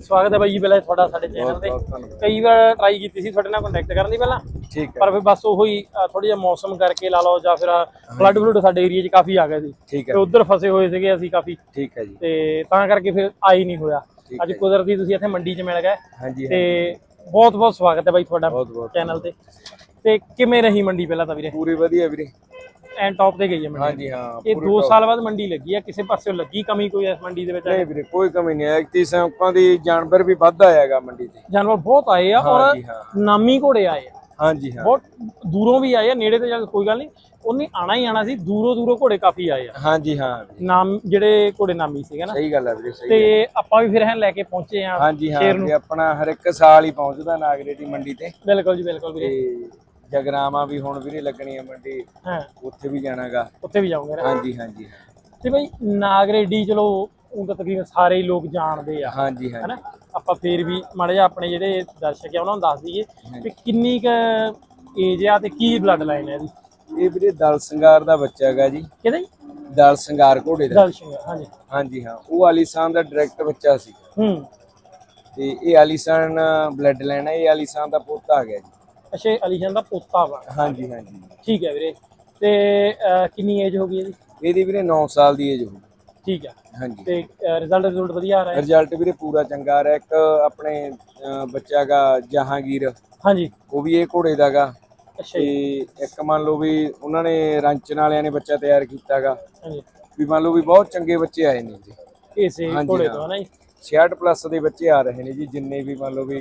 ਸਵਾਗਤ ਹੈ ਬਾਈ ਜੀ ਪਹਿਲਾਂ ਤੁਹਾਡਾ ਸਾਡੇ ਚੈਨਲ ਤੇ। ਕਈ ਵਾਰ ਟਰਾਈ ਕੀਤੀ ਸੀ ਤੁਹਾਡੇ ਨਾਲ ਕੰਟੈਕਟ ਕਰਨ ਦੀ ਪਹਿਲਾਂ। ਠੀਕ ਹੈ। ਪਰ ਫਿਰ ਬਸ ਉਹੀ ਥੋੜੀ ਜਿਹਾ ਮੌਸਮ ਕਰਕੇ ਲਾ ਲਓ ਜਾਂ ਫਿਰ ਫਲੱਡ ਫਲੂਡ ਸਾਡੇ ਏਰੀਆ 'ਚ ਕਾਫੀ ਆ ਗਏ ਸੀ। ਠੀਕ ਤੇ ਉਧਰ ਫਸੇ ਹੋਏ ਸੀਗੇ ਅਸੀਂ ਕਾਫੀ। ਠੀਕ ਹੈ ਜੀ। ਤੇ ਤਾਂ ਕਰਕੇ ਫਿਰ ਆ ਹੀ ਨਹੀਂ ਹੋਇਆ। ਅੱਜ ਕੁਦਰਤੀ ਤੁਸੀਂ ਇੱਥੇ ਮੰਡੀ 'ਚ ਮਿਲ ਗਏ। ਤੇ ਬਹੁਤ ਬਹੁਤ ਸਵਾਗਤ ਹੈ ਬਾਈ ਤੁਹਾਡਾ ਚੈਨਲ ਤੇ। ਤੇ ਕਿਵੇਂ ਰਹੀ ਮੰਡੀ ਪਹਿਲਾਂ ਤਾਂ ਵੀਰੇ? ਪੂਰੀ ਵਧੀਆ ਵੀਰੇ। ਐਂ ਟੌਪ ਤੇ ਗਈ ਹੈ ਮੰਡੀ। ਹਾਂਜੀ ਹਾਂ ਇਹ ਪੂਰੀ 2 top। ਸਾਲ ਬਾਅਦ ਮੰਡੀ ਲੱਗੀ ਆ ਕਿਸੇ ਪਾਸੇ ਲੱਗੀ ਕਮੀ ਕੋਈ ਇਸ ਮੰਡੀ ਦੇ ਵਿੱਚ? ਨਹੀਂ ਵੀਰੇ ਕੋਈ ਕਮੀ ਨਹੀਂ ਹੈ। ਤੀ ਸੰਕਾਂ ਦੀ ਜਾਨਵਰ ਵੀ ਵੱਧ ਆਇਆਗਾ ਮੰਡੀ ਤੇ। ਜਾਨਵਰ ਬਹੁਤ ਆਏ ਆ ਔਰ ਹਾਂ। ਨਾਮੀ ਘੋੜੇ ਆਏ ਆ। ਹਾਂਜੀ ਹਾਂ। ਬਹੁਤ ਦੂਰੋਂ ਵੀ ਆਏ ਆ ਨੇੜੇ ਤੇ ਜਾ ਕੇ ਕੋਈ ਗੱਲ ਨਹੀਂ। ਉਹਨੇ ਆਣਾ ਹੀ ਆਣਾ ਸੀ ਦੂਰੋਂ ਦੂਰੋਂ ਘੋੜੇ ਕਾਫੀ ਆਏ ਆ। ਹਾਂਜੀ ਹਾਂ। ਨਾਮ ਜਿਹੜੇ ਘੋੜੇ ਨਾਮੀ ਸੀਗੇ ਨਾ। ਸਹੀ ਗੱਲ ਹੈ ਵੀਰੇ ਸਹੀ ਤੇ ਆਪਾਂ ਵੀ ਫਿਰ ਐਂ ਲੈ ਕੇ ਪਹੁੰਚੇ ਆ ਹਾਂਜੀ ਹਾਂ ਆਪਣਾ ਹਰ ਇੱਕ ਸਾਲ ਹੀ ਪਹੁੰਚਦਾ ਨਾਗਰੇ ਦੀ ਮੰਡੀ ਤੇ। ਬਿਲਕੁਲ ਜੀ ਬਿਲਕੁਲ ਵੀਰੇ। ਜਗਰਾਵਾਂ ਵੀ ਹੁਣ ਵੀਰੇ ਲੱਗਣੀ ਹੈ ਮੰਡੀ ਹਾਂ। ਉੱਥੇ ਵੀ ਜਾਣਾਗਾ। ਉੱਥੇ ਵੀ ਜਾਊਂਗੇ ਨਾ। ਹਾਂਜੀ ਹਾਂਜੀ ਤੇ ਬਈ ਨਾਗਰੇਡੀ ਚਲੋ ਉਹ ਤਾਂ ਤਕਰੀਬਨ ਸਾਰੇ ਹੀ ਲੋਕ ਜਾਣਦੇ ਆ। ਹਾਂਜੀ ਹਾਂਜੀ। ਹਨਾ? ਆਪਾਂ ਫੇਰ ਵੀ ਮਾੜੇ ਜਿਹਾ ਆਪਣੇ ਜਿਹੜੇ ਦਰਸ਼ਕ ਆ ਉਹਨਾਂ ਨੂੰ ਦੱਸ ਦਈਏ ਕਿ ਕਿੰਨੀ ਕ ਏਜ ਆ ਤੇ ਕੀ ਬਲੱਡ ਲਾਈਨ ਹੈ ਇਹਦੀ? ਇਹ ਵੀਰੇ ਦਲ ਸਿੰਗਾਰ ਦਾ ਬੱਚਾ ਹੈਗਾ ਜੀ। ਕਿਹਦਾ ਜੀ? ਦਲ ਸਿੰਗਾਰ ਘੋੜੇ ਦਾ। ਦਰਸ਼ਨ ਹਾਂਜੀ। ਹਾਂਜੀ ਹਾਂ। ਉਹ ਆਲੀਸਾਨ ਦਾ ਡਾਇਰੈਕਟ ਬੱਚਾ ਸੀ। ਹੂੰ। ਤੇ ਇਹ ਆਲੀਸਾਨ ਬਲੱਡ ਲਾਈਨ ਹੈ ਇਹ ਆਲੀਸਾਨ ਦਾ ਪੋਤਾ ਆ ਗਿਆ ਜੀ। ਅੱਛਾ ਇਹ ਅਲੀਸ਼ਾਨ ਦਾ ਪੋਤਾ ਵਾ। ਹਾਂਜੀ ਹਾਂਜੀ। ਠੀਕ ਹੈ ਵੀਰੇ। ਤੇ ਅਹ, ਕਿੰਨੀ ਏਜ ਹੋ ਗਈ ਇਹਦੀ? ਇਹਦੀ ਵੀਰੇ 9 ਸਾਲ ਦੀ ਏਜ ਹੋ ਠੀਕ ਹੈ ਹਾਂਜੀ। ਤੇ ਰਿਜ਼ਲਟ ਰਿਜ਼ਲਟ ਵਧੀਆ ਆ ਰਿਹਾ ਹੈ? ਰਿਜ਼ਲਟ ਵੀਰੇ ਪੂਰਾ ਚੰਗਾ ਆ ਰਿਹਾ। ਇੱਕ ਆਪਣੇ ਅਹ, ਬੱਚਾ ਗਾ ਜਹਾਂਗੀਰ। ਹਾਂਜੀ। ਉਹ ਵੀ ਇਹ ਘੋੜੇ ਦਾਗਾ ਅੱਛਾ ਤੇ ਜੀ। ਇੱਕ ਮੰਨ ਲਓ ਵੀ ਉਹਨਾਂ ਨੇ ਰਾਂਚਣ ਵਾਲਿਆਂ ਨੇ ਬੱਚਾ ਤਿਆਰ ਕੀਤਾਗਾ ਹਾਂਜੀ। ਵੀ ਮੰਨ ਲਓ ਵੀ ਬਹੁਤ ਚੰਗੇ ਬੱਚੇ ਆਏ ਨੇ ਜੀ। ਇਸੇ ਹਾਂਜੀ, ਘੋੜੇ। ਤੋਂ ਹੈ। ਨਾ ਜੀ। 66 ਪਲੱਸ ਦੇ ਬੱਚੇ ਆ ਰਹੇ ਨੇ ਜੀ ਜਿੰਨੇ ਵੀ ਮੰਨ ਲਓ ਵੀ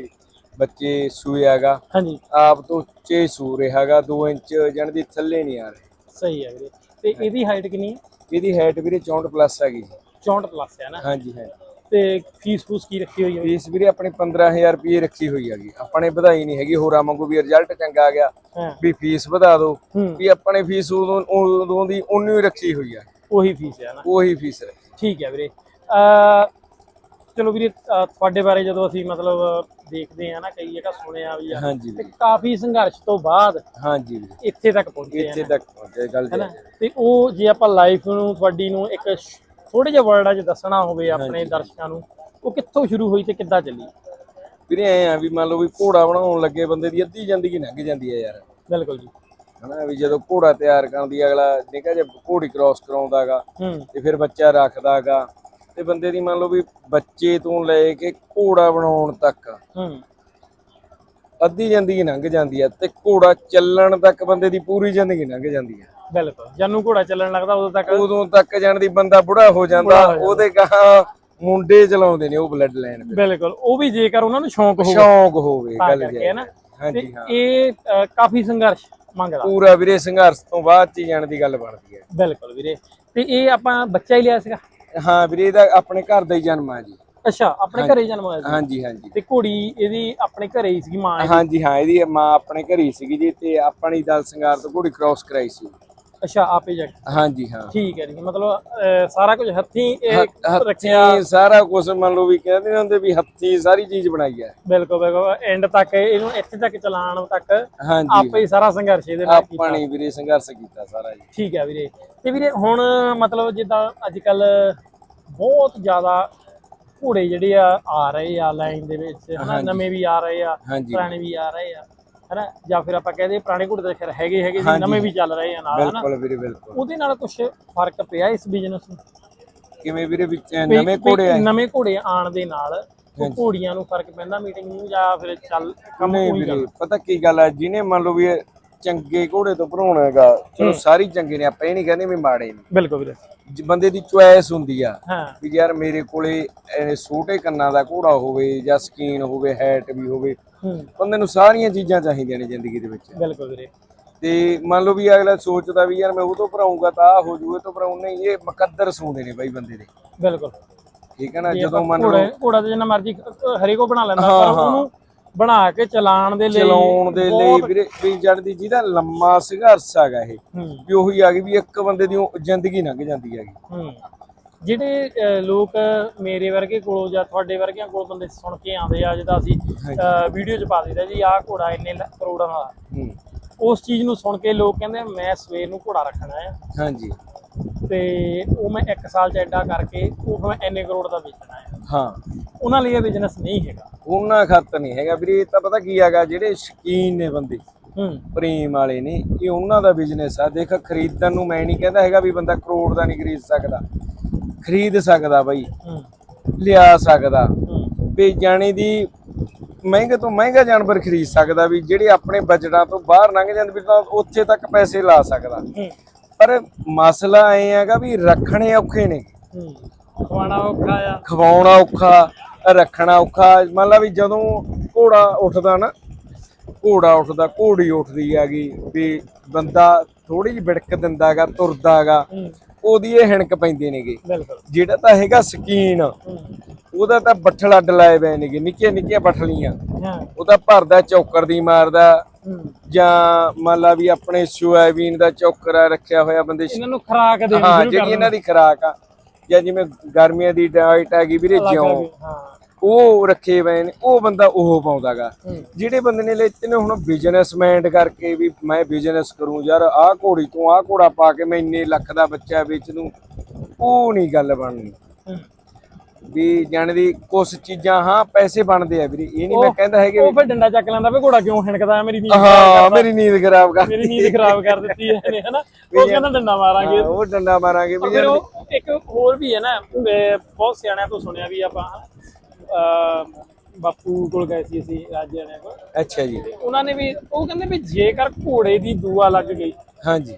ਬੱਚੇ ਸੂਏ ਹੈਗਾ। ਹਾਂਜੀ। ਆਪ ਤੋਂ ਉੱਚੇ ਸੂ ਰਿਹਾਗਾ 2 ਇੰਚ ਜਣ ਦੀ ਥੱਲੇ ਨਹੀਂ ਆ ਰਹੇ। ਸਹੀ ਹੈ ਵੀਰੇ। ਤੇ ਇਹਦੀ ਹਾਈਟ ਕਿੰਨੀ ਹੈ? ਇਹਦੀ ਹਾਈਟ ਵੀਰੇ 64 ਪਲੱਸ ਹੈਗੀ ਜੀ। 64 ਪਲੱਸ ਹੈ ਨਾ? ਹਾਂਜੀ ਹਾਂ ਤੇ ਫੀਸ ਫੂਸ ਕੀ ਰੱਖੀ ਹੋਈ ਹੈ ਫੀਸ ਵੀਰੇ ਆਪਣੇ 15000 ਰੁਪਏ ਰੱਖੀ ਹੋਈ ਹੈਗੀ। ਆਪਣੇ ਵਧਾਈ ਨਹੀਂ ਹੈਗੀ ਹੋਰਾਂ ਵਾਂਗੂ ਵੀ ਰਿਜ਼ਲਟ ਚੰਗਾ ਆ ਗਿਆ। ਹਾਂ। ਵੀ ਫੀਸ ਵਧਾ ਦਿਓ ਹੂੰ। ਵੀ ਆਪਣੇ ਫੀਸ ਉਦੋਂ ਉਦੋਂ ਦੀ ਉਨੀ ਹੀ ਰੱਖੀ ਹੋਈ ਆ। ਉਹੀ ਫੀਸ ਹੈ ਨਾ? ਉਹੀ ਫੀਸ ਰੱਖੀ। ਠੀਕ ਹੈ ਵੀਰੇ। ਅ ਚਲੋ ਵੀਰੇ ਤੁਹਾਡੇ ਬਾਰੇ ਜਦੋਂ ਅਸੀਂ ਮਤਲਬ ਦੇਖਦੇ ਆ ਨਾ ਕਈ ਜਗ੍ਹਾ ਸੁਣਿਆ ਵੀ ਆ ਹਾਂਜੀ ਤੇ ਵੀਰੇ। ਕਾਫੀ ਸੰਘਰਸ਼ ਤੋਂ ਬਾਅਦ ਹਾਂਜੀ ਵੀਰੇ। ਇੱਥੇ ਤੱਕ ਪਹੁੰਚੇ ਆ ਇੱਥੇ ਤੱਕ ਪਹੁੰਚੇ ਗੱਲ ਹੈਨਾ? ਜੀ ਤੇ ਉਹ ਜੇ ਆਪਾਂ ਲਾਈਫ ਨੂੰ ਤੁਹਾਡੀ ਨੂੰ ਇੱਕ ਥੋੜੇ ਜਿਹੇ ਵਰਡਾਂ 'ਚ ਦੱਸਣਾ ਹੋਵੇ ਆਪਣੇ ਦਰਸ਼ਕਾਂ ਨੂੰ ਉਹ ਕਿੱਥੋਂ ਸ਼ੁਰੂ ਹੋਈ ਤੇ ਕਿੱਦਾਂ ਚੱਲੀ? ਵੀਰੇ ਐ ਆ ਵੀ ਮੰਨ ਲਓ ਵੀ ਘੋੜਾ ਬਣਾਉਣ ਲੱਗੇ ਬੰਦੇ ਦੀ ਅੱਧੀ ਜ਼ਿੰਦਗੀ ਲੰਘ ਜਾਂਦੀ ਹੈ ਯਾਰ। ਬਿਲਕੁਲ ਜੀ। ਹਨਾ ਵੀ ਜਦੋਂ ਘੋੜਾ ਤਿਆਰ ਕਰਦੀ ਆ, ਅਗਲਾ ਨਿਕਾ ਜਿਹਾ ਘੋੜੀ ਕ੍ਰਾਸ ਕਰਾਉਂਦਾਗਾ ਹੂੰ। ਤੇ ਫਿਰ ਬੱਚਾ ਰੱਖਦਾਗਾ ਤੇ ਬੰਦੇ ਦੀ ਮੰਨ ਲਓ ਵੀ ਬੱਚੇ ਤੋਂ ਲੈ ਕੇ ਘੋੜਾ ਬਣਾਉਣ ਤੱਕ ਹੂੰ। ਅੱਧੀ ਜ਼ਿੰਦਗੀ ਲੰਘ ਜਾਂਦੀ ਹੈ ਤੇ ਘੋੜਾ ਚੱਲਣ ਤੱਕ ਬੰਦੇ ਦੀ ਪੂਰੀ ਜ਼ਿੰਦਗੀ ਲੰਘ ਜਾਂਦੀ ਹੈ ਬਿਲਕੁਲ। ਜਾਨੂੰ ਘੋੜਾ ਚੱਲਣ ਲੱਗਦਾ ਉਦੋਂ ਤੱਕ ਉਦੋਂ ਤੱਕ ਜਾਣ ਦੀ ਬੰਦਾ ਬੁੜਾ ਹੋ ਜਾਂਦਾ ਉਹਦੇ ਕਹਾ ਮੁੰਡੇ ਚਲਾਉਂਦੇ ਨੇ ਉਹ ਬਲੱਡ ਲਾਈਨ ਬਿਲਕੁਲ। ਉਹ ਵੀ ਜੇਕਰ ਉਹਨਾਂ ਨੂੰ ਸ਼ੌਂਕ ਹੋਵੇ ਸ਼ੌਂਕ ਹੋਵੇ ਗੱਲ ਜੀ ਹੈ ਨਾ। ਹਾਂਜੀ ਹਾਂ। ਇਹ ਕਾਫੀ ਸੰਘਰਸ਼ ਮੰਗਦਾ। ਪੂਰਾ ਵੀਰੇ ਸੰਘਰਸ਼ ਤੋਂ ਬਾਅਦ ਚ ਜਾਣ ਦੀ ਗੱਲ ਬਣਦੀ ਹੈ। ਬਿਲਕੁਲ ਵੀਰੇ। ਤੇ ਇਹ ਆਪਾਂ ਬੱਚਾ ਹੀ ਲਿਆ ਸੀਗਾ। ਹਾਂ ਵੀਰੇ ਇਹਦਾ ਆਪਣੇ ਘਰ ਦਾ ਹੀ ਜਨਮ ਆ ਜੀ। ਅੱਛਾ ਆਪਣੇ ਘਰੇ ਜਨਮ ਹੋਇਆ ਸੀ? ਹਾਂਜੀ ਹਾਂਜੀ। ਤੇ ਘੋੜੀ ਇਹਦੀ ਆਪਣੇ ਘਰੇ ਹੀ ਸੀਗੀ ਮਾਂ ਇਹਦੀ। ਹਾਂਜੀ ਹਾਂ ਇਹਦੀ ਮਾਂ ਆਪਣੇ ਘਰ ਹੀ ਸੀਗੀ ਜੀ ਤੇ ਆਪਣੀ ਦਲ ਸਿੰਗਾਰ ਤੋਂ ਘੋੜੀ ਕ੍ਰਾਸ ਕਰਾਈ ਸੀ। ਅੱਛਾ ਆਪੇ ਕੇ। ਹਾਂਜੀ ਹਾਂ। ਠੀਕ ਹੈ ਜੀ ਮਤਲਬ ਅਹ, ਸਾਰਾ ਕੁਝ ਹੱਥੀਂ ਇਹ ਰੱਖਿਆ ਹੱਥੀਂ ਸਾਰਾ ਕੁਝ ਮੰਨ ਲਓ ਵੀ ਕਹਿੰਦੇ ਨੇ ਹੁੰਦੇ ਵੀ ਹੱਥੀਂ ਸਾਰੀ ਚੀਜ਼ ਬਣਾਈ ਹੈ। ਬਿਲਕੁਲ ਬਿਲਕੁਲ ਐਂਡ ਤੱਕ ਇਹਨੂੰ ਇੱਥੇ ਤੱਕ ਚਲਾਉਣ ਤੱਕ ਹਾਂਜੀ। ਆਪੇ ਹੀ ਸਾਰਾ ਸੰਘਰਸ਼ ਇਹਦੇ ਨਾਲ ਕੀਤਾ। ਆਪਾਂ ਨੇ ਵੀਰੇ ਸੰਘਰਸ਼ ਕੀਤਾ ਸਾਰਾ ਜੀ। ਠੀਕ ਹੈ ਵੀਰੇ। ਤੇ ਵੀਰੇ ਹੁਣ ਮਤਲਬ ਜਿੱਦਾਂ ਅੱਜ ਕੱਲ ਬਹੁਤ ਜ਼ਿਆਦਾ ਘੋੜੇ ਜਿਹੜੇ ਆ ਆ ਰਹੇ ਆ ਲਾਈਨ ਦੇ ਵਿੱਚ ਹਨਾ ਨਵੇਂ ਵੀ ਆ ਰਹੇ ਆ ਹਾਂਜੀ। ਪੁਰਾਣੇ ਵੀ ਆ ਰਹੇ ਆ। ਹਨਾ? ਜਾਂ ਫਿਰ ਆਪਾਂ ਕਹਦੇ ਪੁਰਾਣੇ ਘੋੜੇ ਤਾਂ ਖੈਰ ਹੈਗੇ ਹੈਗੇ ਜੀ ਨਵੇਂ ਵੀ ਚੱਲ ਰਹੇ ਆ ਨਾਲ ਹਨਾ? ਬਿਲਕੁਲ ਵੀਰੇ ਬਿਲਕੁਲ। ਉਹਦੇ ਨਾਲ ਕੁਝ ਫ਼ਰਕ ਪਿਆ ਇਸ ਬਿਜ਼ਨਸ ਨੂੰ? ਕਿਵੇਂ ਵੀਰੇ ਵਿੱਚ ਨਵੇਂ ਘੋੜੇ ਆਏ? ਨਵੇਂ ਘੋੜੇ ਆਣ ਦੇ ਨਾਲ ਘੋੜੀਆਂ ਨੂੰ ਫ਼ਰਕ ਪੈਂਦਾ ਮੀਟਿੰਗ ਨੂੰ ਜਾਂ ਫਿਰ ਚੱਲ ਕੰਮ ਨਹੀਂ ਉਹੀ ਵੀਰੇ ਪਤਾ ਕੀ ਗੱਲ ਹੈ ਜਿਹਨੇ ਮੰਨ ਲਓ ਵੀ ਚੰਗੇ ਘੋੜੇ ਤੋਂ ਭਰਾਉਣਾ ਹੈਗਾ ਚਲੋ ਸਾਰੀ ਚੰਗੇ ਨੇ ਆਪਾਂ ਇਹ ਨਹੀਂ ਕਹਿੰਦੇ ਵੀ ਮਾੜੇ ਨੇ। ਬਿਲਕੁਲ ਵੀਰੇ। ਬੰਦੇ ਦੀ ਚੁਆਇਸ ਹੁੰਦੀ ਆ ਵੀ ਯਾਰ ਮੇਰੇ ਕੋਲੇ ਛੋਟੇ ਕੰਨਾਂ ਦਾ ਘੋੜਾ ਹੋਵੇ ਜਾਂ ਸਕੀਨ ਹੋਵੇ ਹੈਟ ਵੀ ਹੋਵੇ ਬੰਦੇ ਨੂੰ ਸਾਰੀਆਂ ਚੀਜ਼ਾਂ ਚਾਹੀਦੀਆਂ ਨੇ ਜ਼ਿੰਦਗੀ ਦੇ ਵਿੱਚ। ਬਿਲਕੁਲ ਵੀਰੇ। ਤੇ ਮੰਨ ਲਓ ਵੀ ਅਗਲਾ ਸੋਚਦਾ ਵੀ ਯਾਰ ਮੈਂ ਉਹ ਤੋਂ ਭਰਾਉਂਗਾ ਤਾਂ ਆ ਹੋ ਜੂਏ ਤੋਂ ਭਰਾਉਂ ਨਹੀਂ ਇਹ ਮੁਕੱਦਰ ਸੌਂਦੇ ਨੇ ਬਾਈ ਬੰਦੇ ਦੇ। ਬਿਲਕੁਲ। ਠੀਕ ਹੈ ਨਾ? ਜਦੋਂ ਮੰਨ ਲਓ ਘੋੜਾ ਤੇ ਜਿੰਨਾ ਮਰਜ਼ੀ ਹਰੇਕੋ ਬਣਾ ਲੈਂਦਾ ਪਰ ਉਹਨੂੰ ਬਣਾ ਕੇ ਚਲਾਉਣ ਦੇ ਲਈ ਚਲਾਉਣ ਦੇ ਲਈ ਵੀਰੇ ਵੀ ਜੜ ਦੀ ਜਿਹਦਾ ਲੰਮਾ ਸੰਘਰਸ਼ ਹੈਗਾ ਇਹ ਵੀ ਉਹੀ ਆ ਗਈ ਵੀ ਇੱਕ ਬੰਦੇ ਦੀ ਜ਼ਿੰਦਗੀ ਲੰਘ ਜਾਂਦੀ ਹੈਗੀ। ਹੂੰ। ਜਿਹੜੇ ਲੋਕ ਮੇਰੇ ਵਰਗੇ ਕੋਲੋਂ ਜਾਂ ਤੁਹਾਡੇ ਵਰਗਿਆਂ ਕੋਲ ਬੰਦੇ ਸੁਣ ਕੇ ਆਉਂਦੇ ਆ ਜਿਹਦਾ ਅਸੀਂ ਵੀਡੀਓ 'ਚ ਪਾ ਦਿੰਦੇ ਜੀ ਆਹ ਘੋੜਾ ਇੰਨੇ ਕਰੋੜਾਂ ਦਾ ਹੂੰ। ਉਸ ਚੀਜ਼ ਨੂੰ ਸੁਣ ਕੇ ਲੋਕ ਕਹਿੰਦੇ ਮੈਂ ਸਵੇਰ ਨੂੰ ਘੋੜਾ ਰੱਖਣਾ ਹੈ ਹਾਂਜੀ। ਤੇ ਉਹ ਮੈਂ 1 ਸਾਲ ਚ ਐਡਾ ਕਰਕੇ ਉਹ ਮੈਂ ਇੰਨੇ ਕਰੋੜ ਦਾ ਵੇਚਣਾ ਹੈ ਹਾਂ। ਉਹਨਾਂ ਲਈ ਇਹ ਬਿਜ਼ਨਸ ਨਹੀਂ ਹੈਗਾ। ਉਹਨਾਂ ਖਾਤਰ ਨਹੀਂ ਹੈਗਾ। ਵੀਰੇ ਇਹ ਤਾਂ ਪਤਾ ਕੀ ਹੈਗਾ ਜਿਹੜੇ ਸ਼ਕੀਨ ਨੇ ਬੰਦੇ ਹੂੰ। ਪ੍ਰੇਮ ਵਾਲੇ ਨੇ ਇਹ ਉਹਨਾਂ ਦਾ ਬਿਜ਼ਨਸ ਆ। ਦੇਖ ਖਰੀਦਣ ਨੂੰ ਮੈਂ ਨਹੀਂ ਕਹਿੰਦਾ ਹੈਗਾ ਵੀ ਬੰਦਾ ਕਰੋੜ ਦਾ ਨਹੀਂ ਖਰੀਦ ਸਕਦਾ। ਖਰੀਦ ਸਕਦਾ ਬਾਈ। ਲਿਆ ਸਕਦਾ। ਵੀ ਜਾਣੀ ਦੀ ਮਹਿੰਗੇ ਤੋਂ ਮਹਿੰਗਾ ਜਾਨਵਰ ਖਰੀਦ ਸਕਦਾ ਵੀ ਜਿਹੜੇ ਆਪਣੇ ਬਜਟਾਂ ਤੋਂ ਬਾਹਰ ਲੰਘ ਜਾਂਦੇ ਵੀ ਤਾਂ ਉੱਥੇ ਤੱਕ ਪੈਸੇ ਲਾ ਸਕਦਾ। ਪਰ ਮਸਲਾ ਐ ਹੈਗਾ ਵੀ ਰੱਖਣੇ ਔਖੇ ਨੇ। ਹੂੰ। ਖਵਾਣਾ ਔਖਾ ਆ। ਖਵਾਉਣਾ ਔਖਾ ਰੱਖਣਾ ਔਖਾ। ਮੰਨ ਲਾ ਵੀ ਜਦੋਂ ਘੋੜਾ ਉੱਠਦਾ ਨਾ ਘੋੜਾ ਉੱਠਦਾ ਘੋੜੀ ਉੱਠਦੀ ਹੈਗੀ ਵੀ ਬੰਦਾ ਥੋੜੀ ਜਿਹੀ ਵਿੜਕ ਦਿੰਦਾਗਾ ਤੁਰਦਾਗਾ ਉਹਦੀ ਇਹ ਹਿਣਕ ਪੈਂਦੇ ਨੇਗੇ। ਬਿਲਕੁਲ। ਜਿਹੜਾ ਤਾਂ ਹੈਗਾ ਸਕੀਨ ਉਹਦਾ ਤਾਂ ਬੱਠਲ ਅੱਡ ਲਾਏ ਪਏ ਨੇਗੇ ਨਿੱਕੀਆਂ ਨਿੱਕੀਆਂ ਬੱਠਲੀਆਂ। ਉਹਦਾ ਭਰਦਾ ਚੌਕਰ ਦੀ ਮਾਰਦਾ ਜਾਂ ਮੰਨ ਲਾ ਵੀ ਆਪਣੇ ਸੋਇਆਬੀਨ ਦਾ ਚੌਕਰ ਰੱਖਿਆ ਹੋਇਆ ਬੰਦੇ ਇਹਨਾਂ ਨੂੰ ਖਰਾਕ ਦੇਣੀ ਹਾਂ ਜਿਹੜੀ ਇਹਨਾਂ ਦੀ ਖੁਰਾਕ ਆ ਜਾਂ ਜਿਵੇਂ ਗਰਮੀਆਂ ਦੀ ਡਾਈਟ ਹੈਗੀ ਵੀਰੇ ਜਿਉਂ ਹਾਂ। ਉਹ ਰੱਖੇ ਪਏ ਨੇ ਉਹ ਬੰਦਾ ਉਹ ਪਾਉਂਦਾਗਾ। ਜਿਹੜੇ ਬੰਦੇ ਨੇ ਲੈਤੇ ਨੇ ਹੁਣ ਬਿਜ਼ਨਸਮੈਨ ਕਰਕੇ ਵੀ ਮੈਂ ਬਿਜ਼ਨਸ ਕਰੂੰ ਯਾਰ ਆਹ ਘੋੜੀ ਤੋਂ ਆਹ ਘੋੜਾ ਪਾ ਕੇ ਮੈਂ ਇੰਨੇ ਲੱਖ ਦਾ ਬੱਚਾ ਵੇਚ ਦੂੰ ਉਹ ਨਹੀਂ ਗੱਲ ਬਣਨੀ। ਵੀ ਜਾਣ ਦੀ ਕੁਝ ਚੀਜ਼ਾਂ ਹਾਂ ਪੈਸੇ ਬਣਦੇ ਆ ਵੀਰੇ ਇਹ ਨਹੀਂ ਮੈਂ ਕਹਿੰਦਾ ਹੈਗੇ ਉਹ ਫਿਰ ਡੰਡਾ ਚੱਕ ਲੈਂਦਾ ਵੀ ਘੋੜਾ ਕਿਉਂ ਹਿਣਕਦਾ ਮੇਰੀ ਨੀਂਦ ਹਾਂ ਮੇਰੀ ਨੀਂਦ ਖਰਾਬ ਕਰ ਮੇਰੀ ਨੀਂਦ ਖਰਾਬ ਕਰ ਦਿੱਤੀ ਇਹਨੇ ਹਨਾ? ਉਹ ਕਹਿੰਦਾ ਡੰਡਾ ਮਾਰਾਂਗੇ। ਉਹ ਡੰਡਾ ਮਾਰਾਂਗੇ ਵੀ ਫਿਰ ਇੱਕ ਹੋਰ ਵੀ ਹੈ ਨਾ ਬਹੁਤ ਸਿਆਣਿਆਂ ਤੋਂ ਸੁਣਿਆ ਵੀ ਆਪਾਂ ਬਾਪੂ ਕੋਲ ਗਏ ਸੀ ਅਸੀਂ ਰਾਜਿਆਣਿਆਂ ਕੋਲ। ਅੱਛਾ ਜੀ। ਉਹਨਾਂ ਨੇ ਵੀ ਉਹ ਕਹਿੰਦੇ ਵੀ ਜੇਕਰ ਘੋੜੇ ਦੀ ਦੂਆ ਲੱਗ ਗਈ ਹਾਂਜੀ।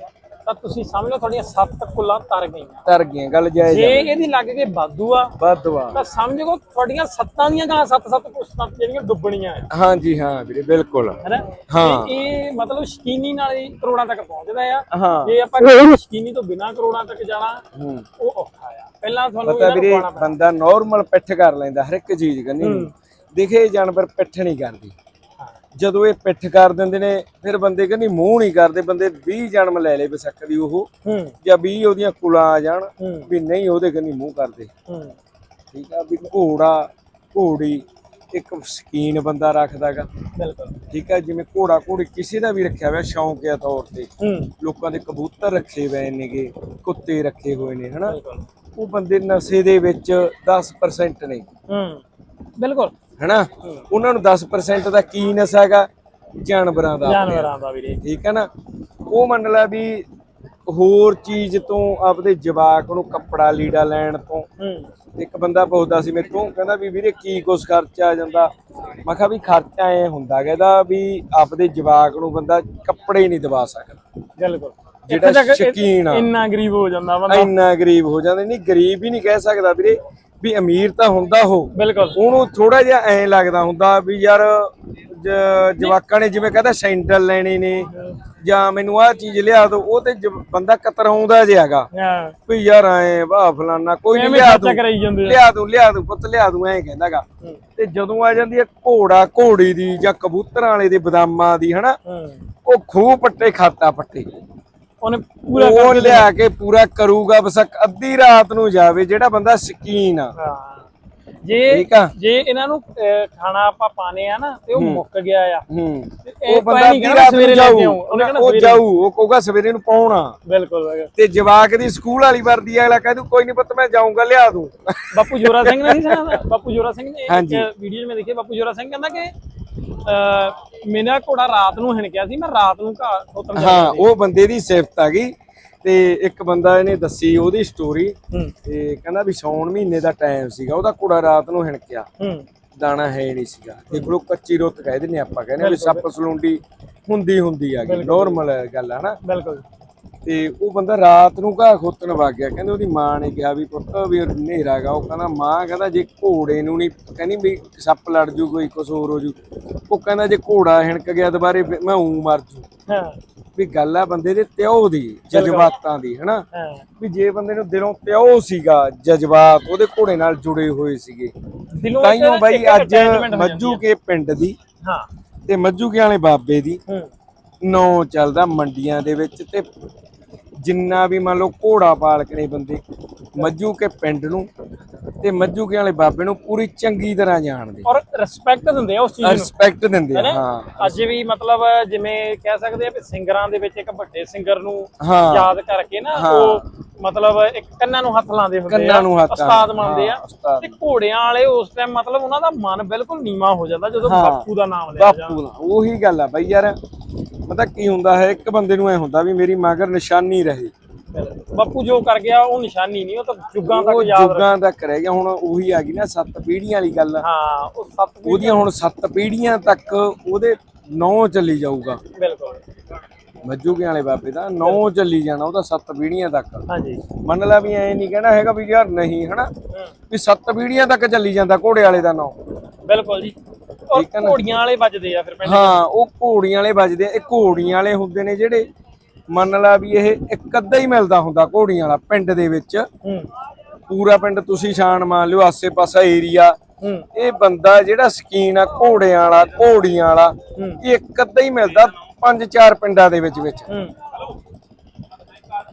ਤਾਂ ਤੁਸੀਂ ਸਮਝ ਲਓ ਤੁਹਾਡੀਆਂ ਸੱਤ ਕੁੱਲਾਂ ਤਰ ਗਈਆਂ। ਤਰ ਗਈਆਂ ਗੱਲ ਜਾਇਜ਼ ਜੇ ਆ। ਇਹਦੀ ਲੱਗ ਕੇ ਵਾਧੂ ਆ ਵਾਧਵਾ ਤਾਂ ਸਮਝ ਲਓ ਤੁਹਾਡੀਆਂ ਸੱਤਾਂ ਦੀਆਂ ਗਾਂ ਸੱਤ ਸੱਤ ਕੁੱਲਾਂ ਜਿਹੜੀਆਂ ਡੁੱਬਣੀਆਂ ਆ। ਹਾਂਜੀ ਹਾਂ ਵੀਰੇ ਬਿਲਕੁਲ। ਹੈਨਾ? ਹਾਂ। ਤੇ ਇਹ ਮਤਲਬ ਸ਼ਕੀਨੀ ਨਾਲ ਹੀ ਕਰੋੜਾਂ ਤੱਕ ਪਹੁੰਚਦਾ ਆ। ਹਾਂ। ਜੇ ਆਪਾਂ ਸ਼ਕੀਨੀ ਤੋਂ ਬਿਨਾਂ ਕਰੋੜਾਂ ਤੱਕ ਜਾਣਾ ਹੂੰ। ਉਹ ਔਖਾ ਆ। ਪਹਿਲਾਂ ਤੁਹਾਨੂੰ ਪਤਾ ਇਹਨਾਂ ਨੂੰ ਵੀਰੇ ਪਾਉਣਾ ਬੰਦਾ ਨਾਰਮਲ ਪਿੱਠ ਕਰ ਲੈਂਦਾ ਹਰ ਇੱਕ ਚੀਜ਼ ਕਰਨੀ ਦੇਖੇ ਜਾਨਵਰ ਪਿੱਠ ਨਹੀਂ ਕਰਦੀ। ਜਦੋਂ ਇਹ ਪਿੱਠ ਕਰ ਦਿੰਦੇ ਨੇ ਫਿਰ ਬੰਦੇ ਕਹਿੰਦੀ ਮੂੰਹ ਨਹੀਂ ਕਰਦੇ ਬੰਦੇ 20 ਜਨਮ ਲੈ ਲੇ ਬਸਕ ਦੀ ਉਹ ਹੂੰ। ਜਾਂ 20 ਉਹਦੀਆਂ ਕੁਲਾਂ ਆ ਜਾਣ ਹੂੰ। ਵੀ ਨਹੀਂ ਉਹਦੇ ਕੰਨੀ ਮੂੰਹ ਕਰਦੇ। ਹੂੰ। ਠੀਕ ਆ ਵੀ ਘੋੜਾ ਘੋੜੀ ਇੱਕ ਸ਼ਕੀਨ ਬੰਦਾ ਰੱਖਦਾਗਾ ਬਿਲਕੁਲ। ਠੀਕ ਆ ਜਿਵੇਂ ਘੋੜਾ ਘੋੜੀ ਕਿਸੇ ਦਾ ਵੀ ਰੱਖਿਆ ਹੋਇਆ ਸ਼ੌਂਕਿਆ ਤੌਰ ਤੇ। ਹੂੰ। ਲੋਕਾਂ ਦੇ ਕਬੂਤਰ ਰੱਖੇ ਹੋਏ ਨੇਗੇ ਕੁੱਤੇ ਰੱਖੇ ਹੋਏ ਨੇ ਹਨਾ? ਉਹ ਬੰਦੇ ਨਸ਼ੇ ਦੇ ਵਿੱਚ 10% ਨੇ। ਹੂੰ। ਬਿਲਕੁਲ। ਹਨਾ? ਉਹਨਾਂ ਨੂੰ 10% ਦਾ ਕੀ ਨਸ਼ਾ ਹੈਗਾ? ਜਾਨਵਰਾਂ ਦਾ ਜਾਨਵਰਾਂ ਦਾ ਵੀਰੇ। ਠੀਕ ਹੈ ਨਾ? ਉਹ ਮੰਨ ਲਾ ਵੀ ਹੋਰ ਚੀਜ਼ ਤੋਂ ਆਪਦੇ ਜਵਾਕ ਨੂੰ ਕੱਪੜਾ ਲੀੜਾ ਲੈਣ ਤੋਂ ਇੱਕ ਬੰਦਾ ਪੁੱਛਦਾ ਸੀ ਮੇਰੇ ਤੋਂ ਕਹਿੰਦਾ ਵੀ ਵੀਰੇ ਕੀ ਕੁਛ ਖਰਚਾ ਆ ਜਾਂਦਾ? ਮੈਂ ਕਿਹਾ ਵੀ ਖਰਚਾ ਐ ਹੁੰਦਾ ਕਹਿੰਦਾ ਵੀ ਆਪਦੇ ਜਵਾਕ ਨੂੰ ਬੰਦਾ ਕੱਪੜੇ ਹੀ ਨਹੀਂ ਦਵਾ ਸਕਦਾ। ਬਿਲਕੁਲ। ਜਿਹੜਾ ਸ਼ੌਕੀਨ ਆ। ਇੰਨਾ ਗਰੀਬ ਹੋ ਜਾਂਦਾ ਬੰਦਾ। ਇੰਨਾ ਗਰੀਬ ਹੋ ਜਾਂਦੇ ਨਹੀਂ ਗਰੀਬ ਹੀ ਨਹੀਂ ਕਹਿ ਸਕਦਾ ਵੀਰੇ। ਵੀ ਅਮੀਰ ਤਾਂ ਹੁੰਦਾ ਉਹ। ਬਿਲਕੁਲ। ਉਹਨੂੰ ਥੋੜਾ ਜਿਹਾ ਐਂ ਲੱਗਦਾ ਹੁੰਦਾ ਵੀ ਯਾਰ ਜਵਾਕਾਂ ਨੇ ਜਿਵੇਂ ਕਹਿੰਦਾ ਸੈਂਡਲ ਲੈਣੇ ਨੇ ਜਾਂ ਮੈਨੂੰ ਆਹ ਚੀਜ਼ ਲਿਆ ਦੋ ਉਹ ਤੇ ਬੰਦਾ ਕਤਰਾਉਂਦਾ ਜਿਹਾਗਾ ਹਾਂ। ਵੀ ਯਾਰ ਐ ਵਾਹ ਫਲਾਨਾ ਕੋਈ ਨਹੀਂ ਲਿਆ ਦੂੰ ਲਿਆ ਦੂੰ ਲਿਆ ਦੂੰ ਪੁੱਤ ਲਿਆ ਦੂੰ ਐਂ ਕਹਿੰਦਾਗਾ ਹੂੰ। ਤੇ ਜਦੋਂ ਆ ਜਾਂਦੀ ਹੈ ਘੋੜਾ ਘੋੜੀ ਦੀ ਜਾਂ ਕਬੂਤਰਾਂ ਵਾਲੇ ਦੇ ਬਦਾਮਾਂ ਦੀ ਹਨਾ ਹੂੰ। ਉਹ ਖੂਹ ਪੱਟੇ ਖਾਤਾ ਪੱਟੇ। ਉਹਨੇ ਪੂਰਾ ਉਹ ਲਿਆ ਕੇ ਪੂਰਾ ਕਰੂਗਾ ਬਸ ਅੱਧੀ ਰਾਤ ਨੂੰ ਜਾਵੇ ਜਿਹੜਾ ਬੰਦਾ ਸ਼ਕੀਨ ਆ। ਹਾਂ। ਜੇ ਠੀਕ ਆ? ਜੇ ਇਹਨਾਂ ਨੂੰ ਅਹ, ਖਾਣਾ ਆਪਾਂ ਪਾਣੇ ਆ ਨਾ ਤੇ ਉਹ ਮੁੱਕ ਗਿਆ ਆ। ਹੂੰ। ਇਹ ਉਹ ਬੰਦਾ ਨਹੀਂ ਅੱਧੀ ਕਹਿਣਾ ਰਾਤ ਸਵੇਰੇ ਨੂੰ ਜਾਊ। ਕੇ ਆਊਂ। ਉਹਨੇ ਕਹਿਣਾ ਉਹ ਸਵੇਰੇ। ਜਾਊ ਉਹ ਕਹੂਗਾ ਸਵੇਰੇ ਨੂੰ ਪਾਉਣਾ। ਬਿਲਕੁਲ ਬਿਲਕੁਲ। ਤੇ ਜਵਾਕ ਦੀ ਸਕੂਲ ਵਾਲੀ ਵਰਦੀ ਅਗਲਾ ਕਹਿ ਦੂ ਕੋਈ ਨਹੀਂ ਪੁੱਤ ਮੈਂ ਜਾਊਂਗਾ ਲਿਆ ਦੂੰ। ਬਾਪੂ ਜੋਰਾ ਸਿੰਘ ਨੇ ਨਹੀਂ ਸੁਣਾਇਆ ਬਾਪੂ ਜੋਰਾ ਸਿੰਘ ਨੇ ਹਾਂਜੀ। ਇੱਕ ਵੀਡੀਓ 'ਚ ਮੈਂ ਦੇਖਿਆ ਬਾਪੂ ਜੋਰਾ ਸਿੰਘ ਕਹਿੰਦਾ ਕਿ ਮੇਰਾ ਘੋੜਾ ਰਾਤ ਨੂੰ ਹਿਣਕਿਆ ਸੀ ਮੈਂ ਰਾਤ ਨੂੰ ਘਾਹ ਖੋਤਰ ਜਾ ਹਾਂ ਉਹ ਬੰਦੇ ਦੀ ਸਿਫਤ ਆ ਗਈ ਤੇ ਇੱਕ ਬੰਦਾ ਇਹਨੇ ਦੱਸੀ ਉਹਦੀ ਸਟੋਰੀ ਤੇ ਕਹਿੰਦਾ ਵੀ ਸੌਣ ਮਹੀਨੇ ਦਾ ਟਾਈਮ ਸੀਗਾ ਉਹਦਾ ਕੁੜਾ ਰਾਤ ਨੂੰ ਹਿਣਕਿਆ। ਹੂੰ। ਦਾਣਾ ਹੈ ਨਹੀਂ ਸੀਗਾ। ਦੇਖ ਲੋ ਕੱਚੀ ਰੁੱਤ ਕਹਿ ਦਿੰਦੇ ਆਪਾਂ ਕਹਿੰਦੇ ਵੀ ਸੱਪ ਸਲੂੰਡੀ ਹੁੰਦੀ ਹੁੰਦੀ ਆ ਗਈ ਨਾਰਮਲ ਗੱਲ ਆ ਨਾ ਬਿਲਕੁਲ। ਤੇ ਉਹ ਬੰਦਾ ਰਾਤ ਨੂੰ ਘਾਹ ਖੋਤਣ ਵਗ ਗਿਆ। ਕਹਿੰਦੇ ਉਹਦੀ ਮਾਂ ਨੇ ਕਿਹਾ ਵੀ ਪੁੱਤ ਵੀ ਹਨੇਰਾ ਗਾ ਉਹ ਕਹਿੰਦਾ ਮਾਂ ਕਹਿੰਦਾ ਜੇ ਘੋੜੇ ਨੂੰ ਨਹੀਂ ਕਹਿੰਦੀ ਵੀ ਸੱਪ ਲੜ ਜੂ ਕੋਈ ਕੁਛ ਹੋਰ ਹੋ ਜੂ। ਉਹ ਕਹਿੰਦਾ ਜੇ ਘੋੜਾ ਹਿਣਕ ਗਿਆ ਦੁਬਾਰੇ ਫਿਰ ਮੈਂ ਉਂ ਮਰ ਜੂ। ਹਾਂ। ਵੀ ਗੱਲ ਆ ਬੰਦੇ ਦੇ ਤਿਉ ਦੀ ਜਜ਼ਬਾਤਾਂ ਦੀ ਹਨਾ? ਵੀ ਜੇ ਬੰਦੇ ਨੂੰ ਦਿਲੋਂ ਤਿਉ ਸੀਗਾ ਜਜ਼ਬਾਤ ਉਹਦੇ ਘੋੜੇ ਨਾਲ ਜੁੜੇ ਹੋਏ ਸੀਗੇ। ਦਿਲੋਂ ਤਾਈਓ ਬਾਈ ਅੱਜ ਮੱਜੂ ਕੇ ਪਿੰਡ ਦੀ। ਹਾਂ। ਤੇ ਮੱਜੂ ਕੇ ਵਾਲੇ ਬਾਬੇ ਦੀ। ਨੌ ਚੱਲਦਾ ਮੰਡੀਆਂ ਦੇ ਵਿੱਚ ਤੇ ਜਿੰਨਾ ਵੀ ਮੰਨ ਲਓ ਘੋੜਾ ਪਾਲਕ ਨੇ ਬੰਦੇ ਮੱਜੂ ਕੇ ਪਿੰਡ ਨੂੰ ਤੇ ਮੱਜੂ ਕੇ ਵਾਲੇ ਬਾਬੇ ਨੂੰ ਪੂਰੀ ਚੰਗੀ ਤਰ੍ਹਾਂ ਜਾਣਦੇ ਔਰ ਰਿਸਪੈਕਟ ਦਿੰਦੇ ਆ ਉਸ ਚੀਜ਼ ਨੂੰ ਰਿਸਪੈਕਟ ਦਿੰਦੇ ਆ? ਹਾਂ ਅੱਜ ਵੀ ਮਤਲਬ ਜਿਵੇਂ ਕਹਿ ਸਕਦੇ ਆ ਵੀ ਸਿੰਗਰਾਂ ਦੇ ਵਿੱਚ ਇੱਕ ਵੱਡੇ ਸਿੰਗਰ ਨੂੰ ਯਾਦ ਕਰਕੇ ਨਾ। ਉਹ ਮਤਲਬ ਇੱਕ ਕੰਨਾਂ ਨੂੰ ਹੱਥ ਲਾਉਂਦੇ ਹੁੰਦੇ ਕੰਨਾਂ ਨੂੰ ਹੱਥ, ਉਸਤਾਦ ਮੰਨਦੇ ਆ। ਤੇ ਘੋੜਿਆਂ ਵਾਲੇ ਉਸ ਟਾਈਮ ਮਤਲਬ ਉਹਨਾਂ ਦਾ ਮਨ ਬਿਲਕੁਲ ਨੀਵਾ ਹੋ ਜਾਂਦਾ ਜਦੋਂ। ਬਾਪੂ ਦਾ ਨਾਮ ਲਿਆ ਜਾਂਦਾ ਬਾਪੂ ਦਾ ਉਹੀ ਗੱਲ ਆ ਬਈ ਯਾਰ ਪਤਾ ਕੀ ਹੁੰਦਾ ਹੈ ਇੱਕ ਬੰਦੇ ਨੂੰ ਐ ਹੁੰਦਾ ਵੀ ਮੇਰੀ ਮਗਰ ਨਿਸ਼ਾਨੀ ਰਹੇ। ਬਾਪੂ ਜੋ ਕਰ ਗਿਆ ਉਹ ਨਿਸ਼ਾਨੀ ਨਹੀਂ ਉਹ ਤਾਂ ਜੁਗਾਂ ਤੱਕ ਯਾਦ ਜੁਗਾਂ ਤੱਕ ਰਹਿ ਗਿਆ ਹੁਣ ਉਹੀ ਆ ਗਈ ਨਾ ਸੱਤ ਪੀੜ੍ਹੀਆਂ ਵਾਲੀ ਗੱਲ। ਹਾਂ ਉਹ ਸੱਤ ਉਹਦੀਆਂ ਹੁਣ ਸੱਤ ਪੀੜ੍ਹੀਆਂ ਤੱਕ ਉਹਦੇ ਨੌ ਚੱਲੀ ਜਾਊਗਾ। ਬਿਲਕੁਲ। ਮੱਜੂਕੇ ਵਾਲੇ ਬਾਬੇ ਦਾ ਨੌ ਚੱਲੀ ਜਾਣਾ ਉਹਦਾ ਸੱਤ ਪੀੜ੍ਹੀਆਂ ਤੱਕ। ਹਾਂਜੀ। ਮੰਨ ਲਾ ਵੀ ਐ ਨਹੀਂ ਕਹਿਣਾ ਹੈਗਾ ਵੀ ਯਾਰ ਨਹੀਂ ਹਨਾ? ਵੀ ਸੱਤ ਪੀੜ੍ਹੀਆਂ ਤੱਕ ਚੱਲੀ ਜਾਂਦਾ ਘੋੜੇ ਵਾਲੇ ਦਾ ਨੌ। ਬਿਲਕੁਲ ਜੀ। ਔਰ ਠੀਕ ਹੈ ਨਾ? ਘੋੜੀਆਂ ਵਾਲੇ ਵੱਜਦੇ ਆ ਫਿਰ ਪਿੰਡ ਹਾਂ ਉਹ ਘੋੜੀਆਂ ਵਾਲੇ ਵੱਜਦੇ ਆ। ਇਹ ਘੋੜੀਆਂ ਵਾਲੇ ਹੁੰਦੇ ਨੇ ਜਿਹੜੇ ਮੰਨ ਲਾ ਵੀ ਇਹ ਇੱਕ ਅੱਧਾ ਹੀ ਮਿਲਦਾ ਹੁੰਦਾ ਘੋੜੀਆਂ ਵਾਲਾ ਪਿੰਡ ਦੇ ਵਿੱਚ। ਪੂਰਾ ਪਿੰਡ ਤੁਸੀਂ ਛਾਣ ਮਾਰ ਲਿਓ ਆਸੇ-ਪਾਸਾ ਏਰੀਆ। ਹੂੰ। ਇਹ ਬੰਦਾ ਜਿਹੜਾ ਸਕੀਨ ਆ ਘੋੜਿਆਂ ਵਾਲਾ ਘੋੜੀਆਂ ਵਾਲਾ। ਇਹ ਇੱਕ ਅੱਧਾ ਹੀ ਮਿਲਦਾ ਪੰਜ ਚਾਰ ਪਿੰਡਾਂ ਦੇ ਵਿੱਚ ਵਿੱਚ।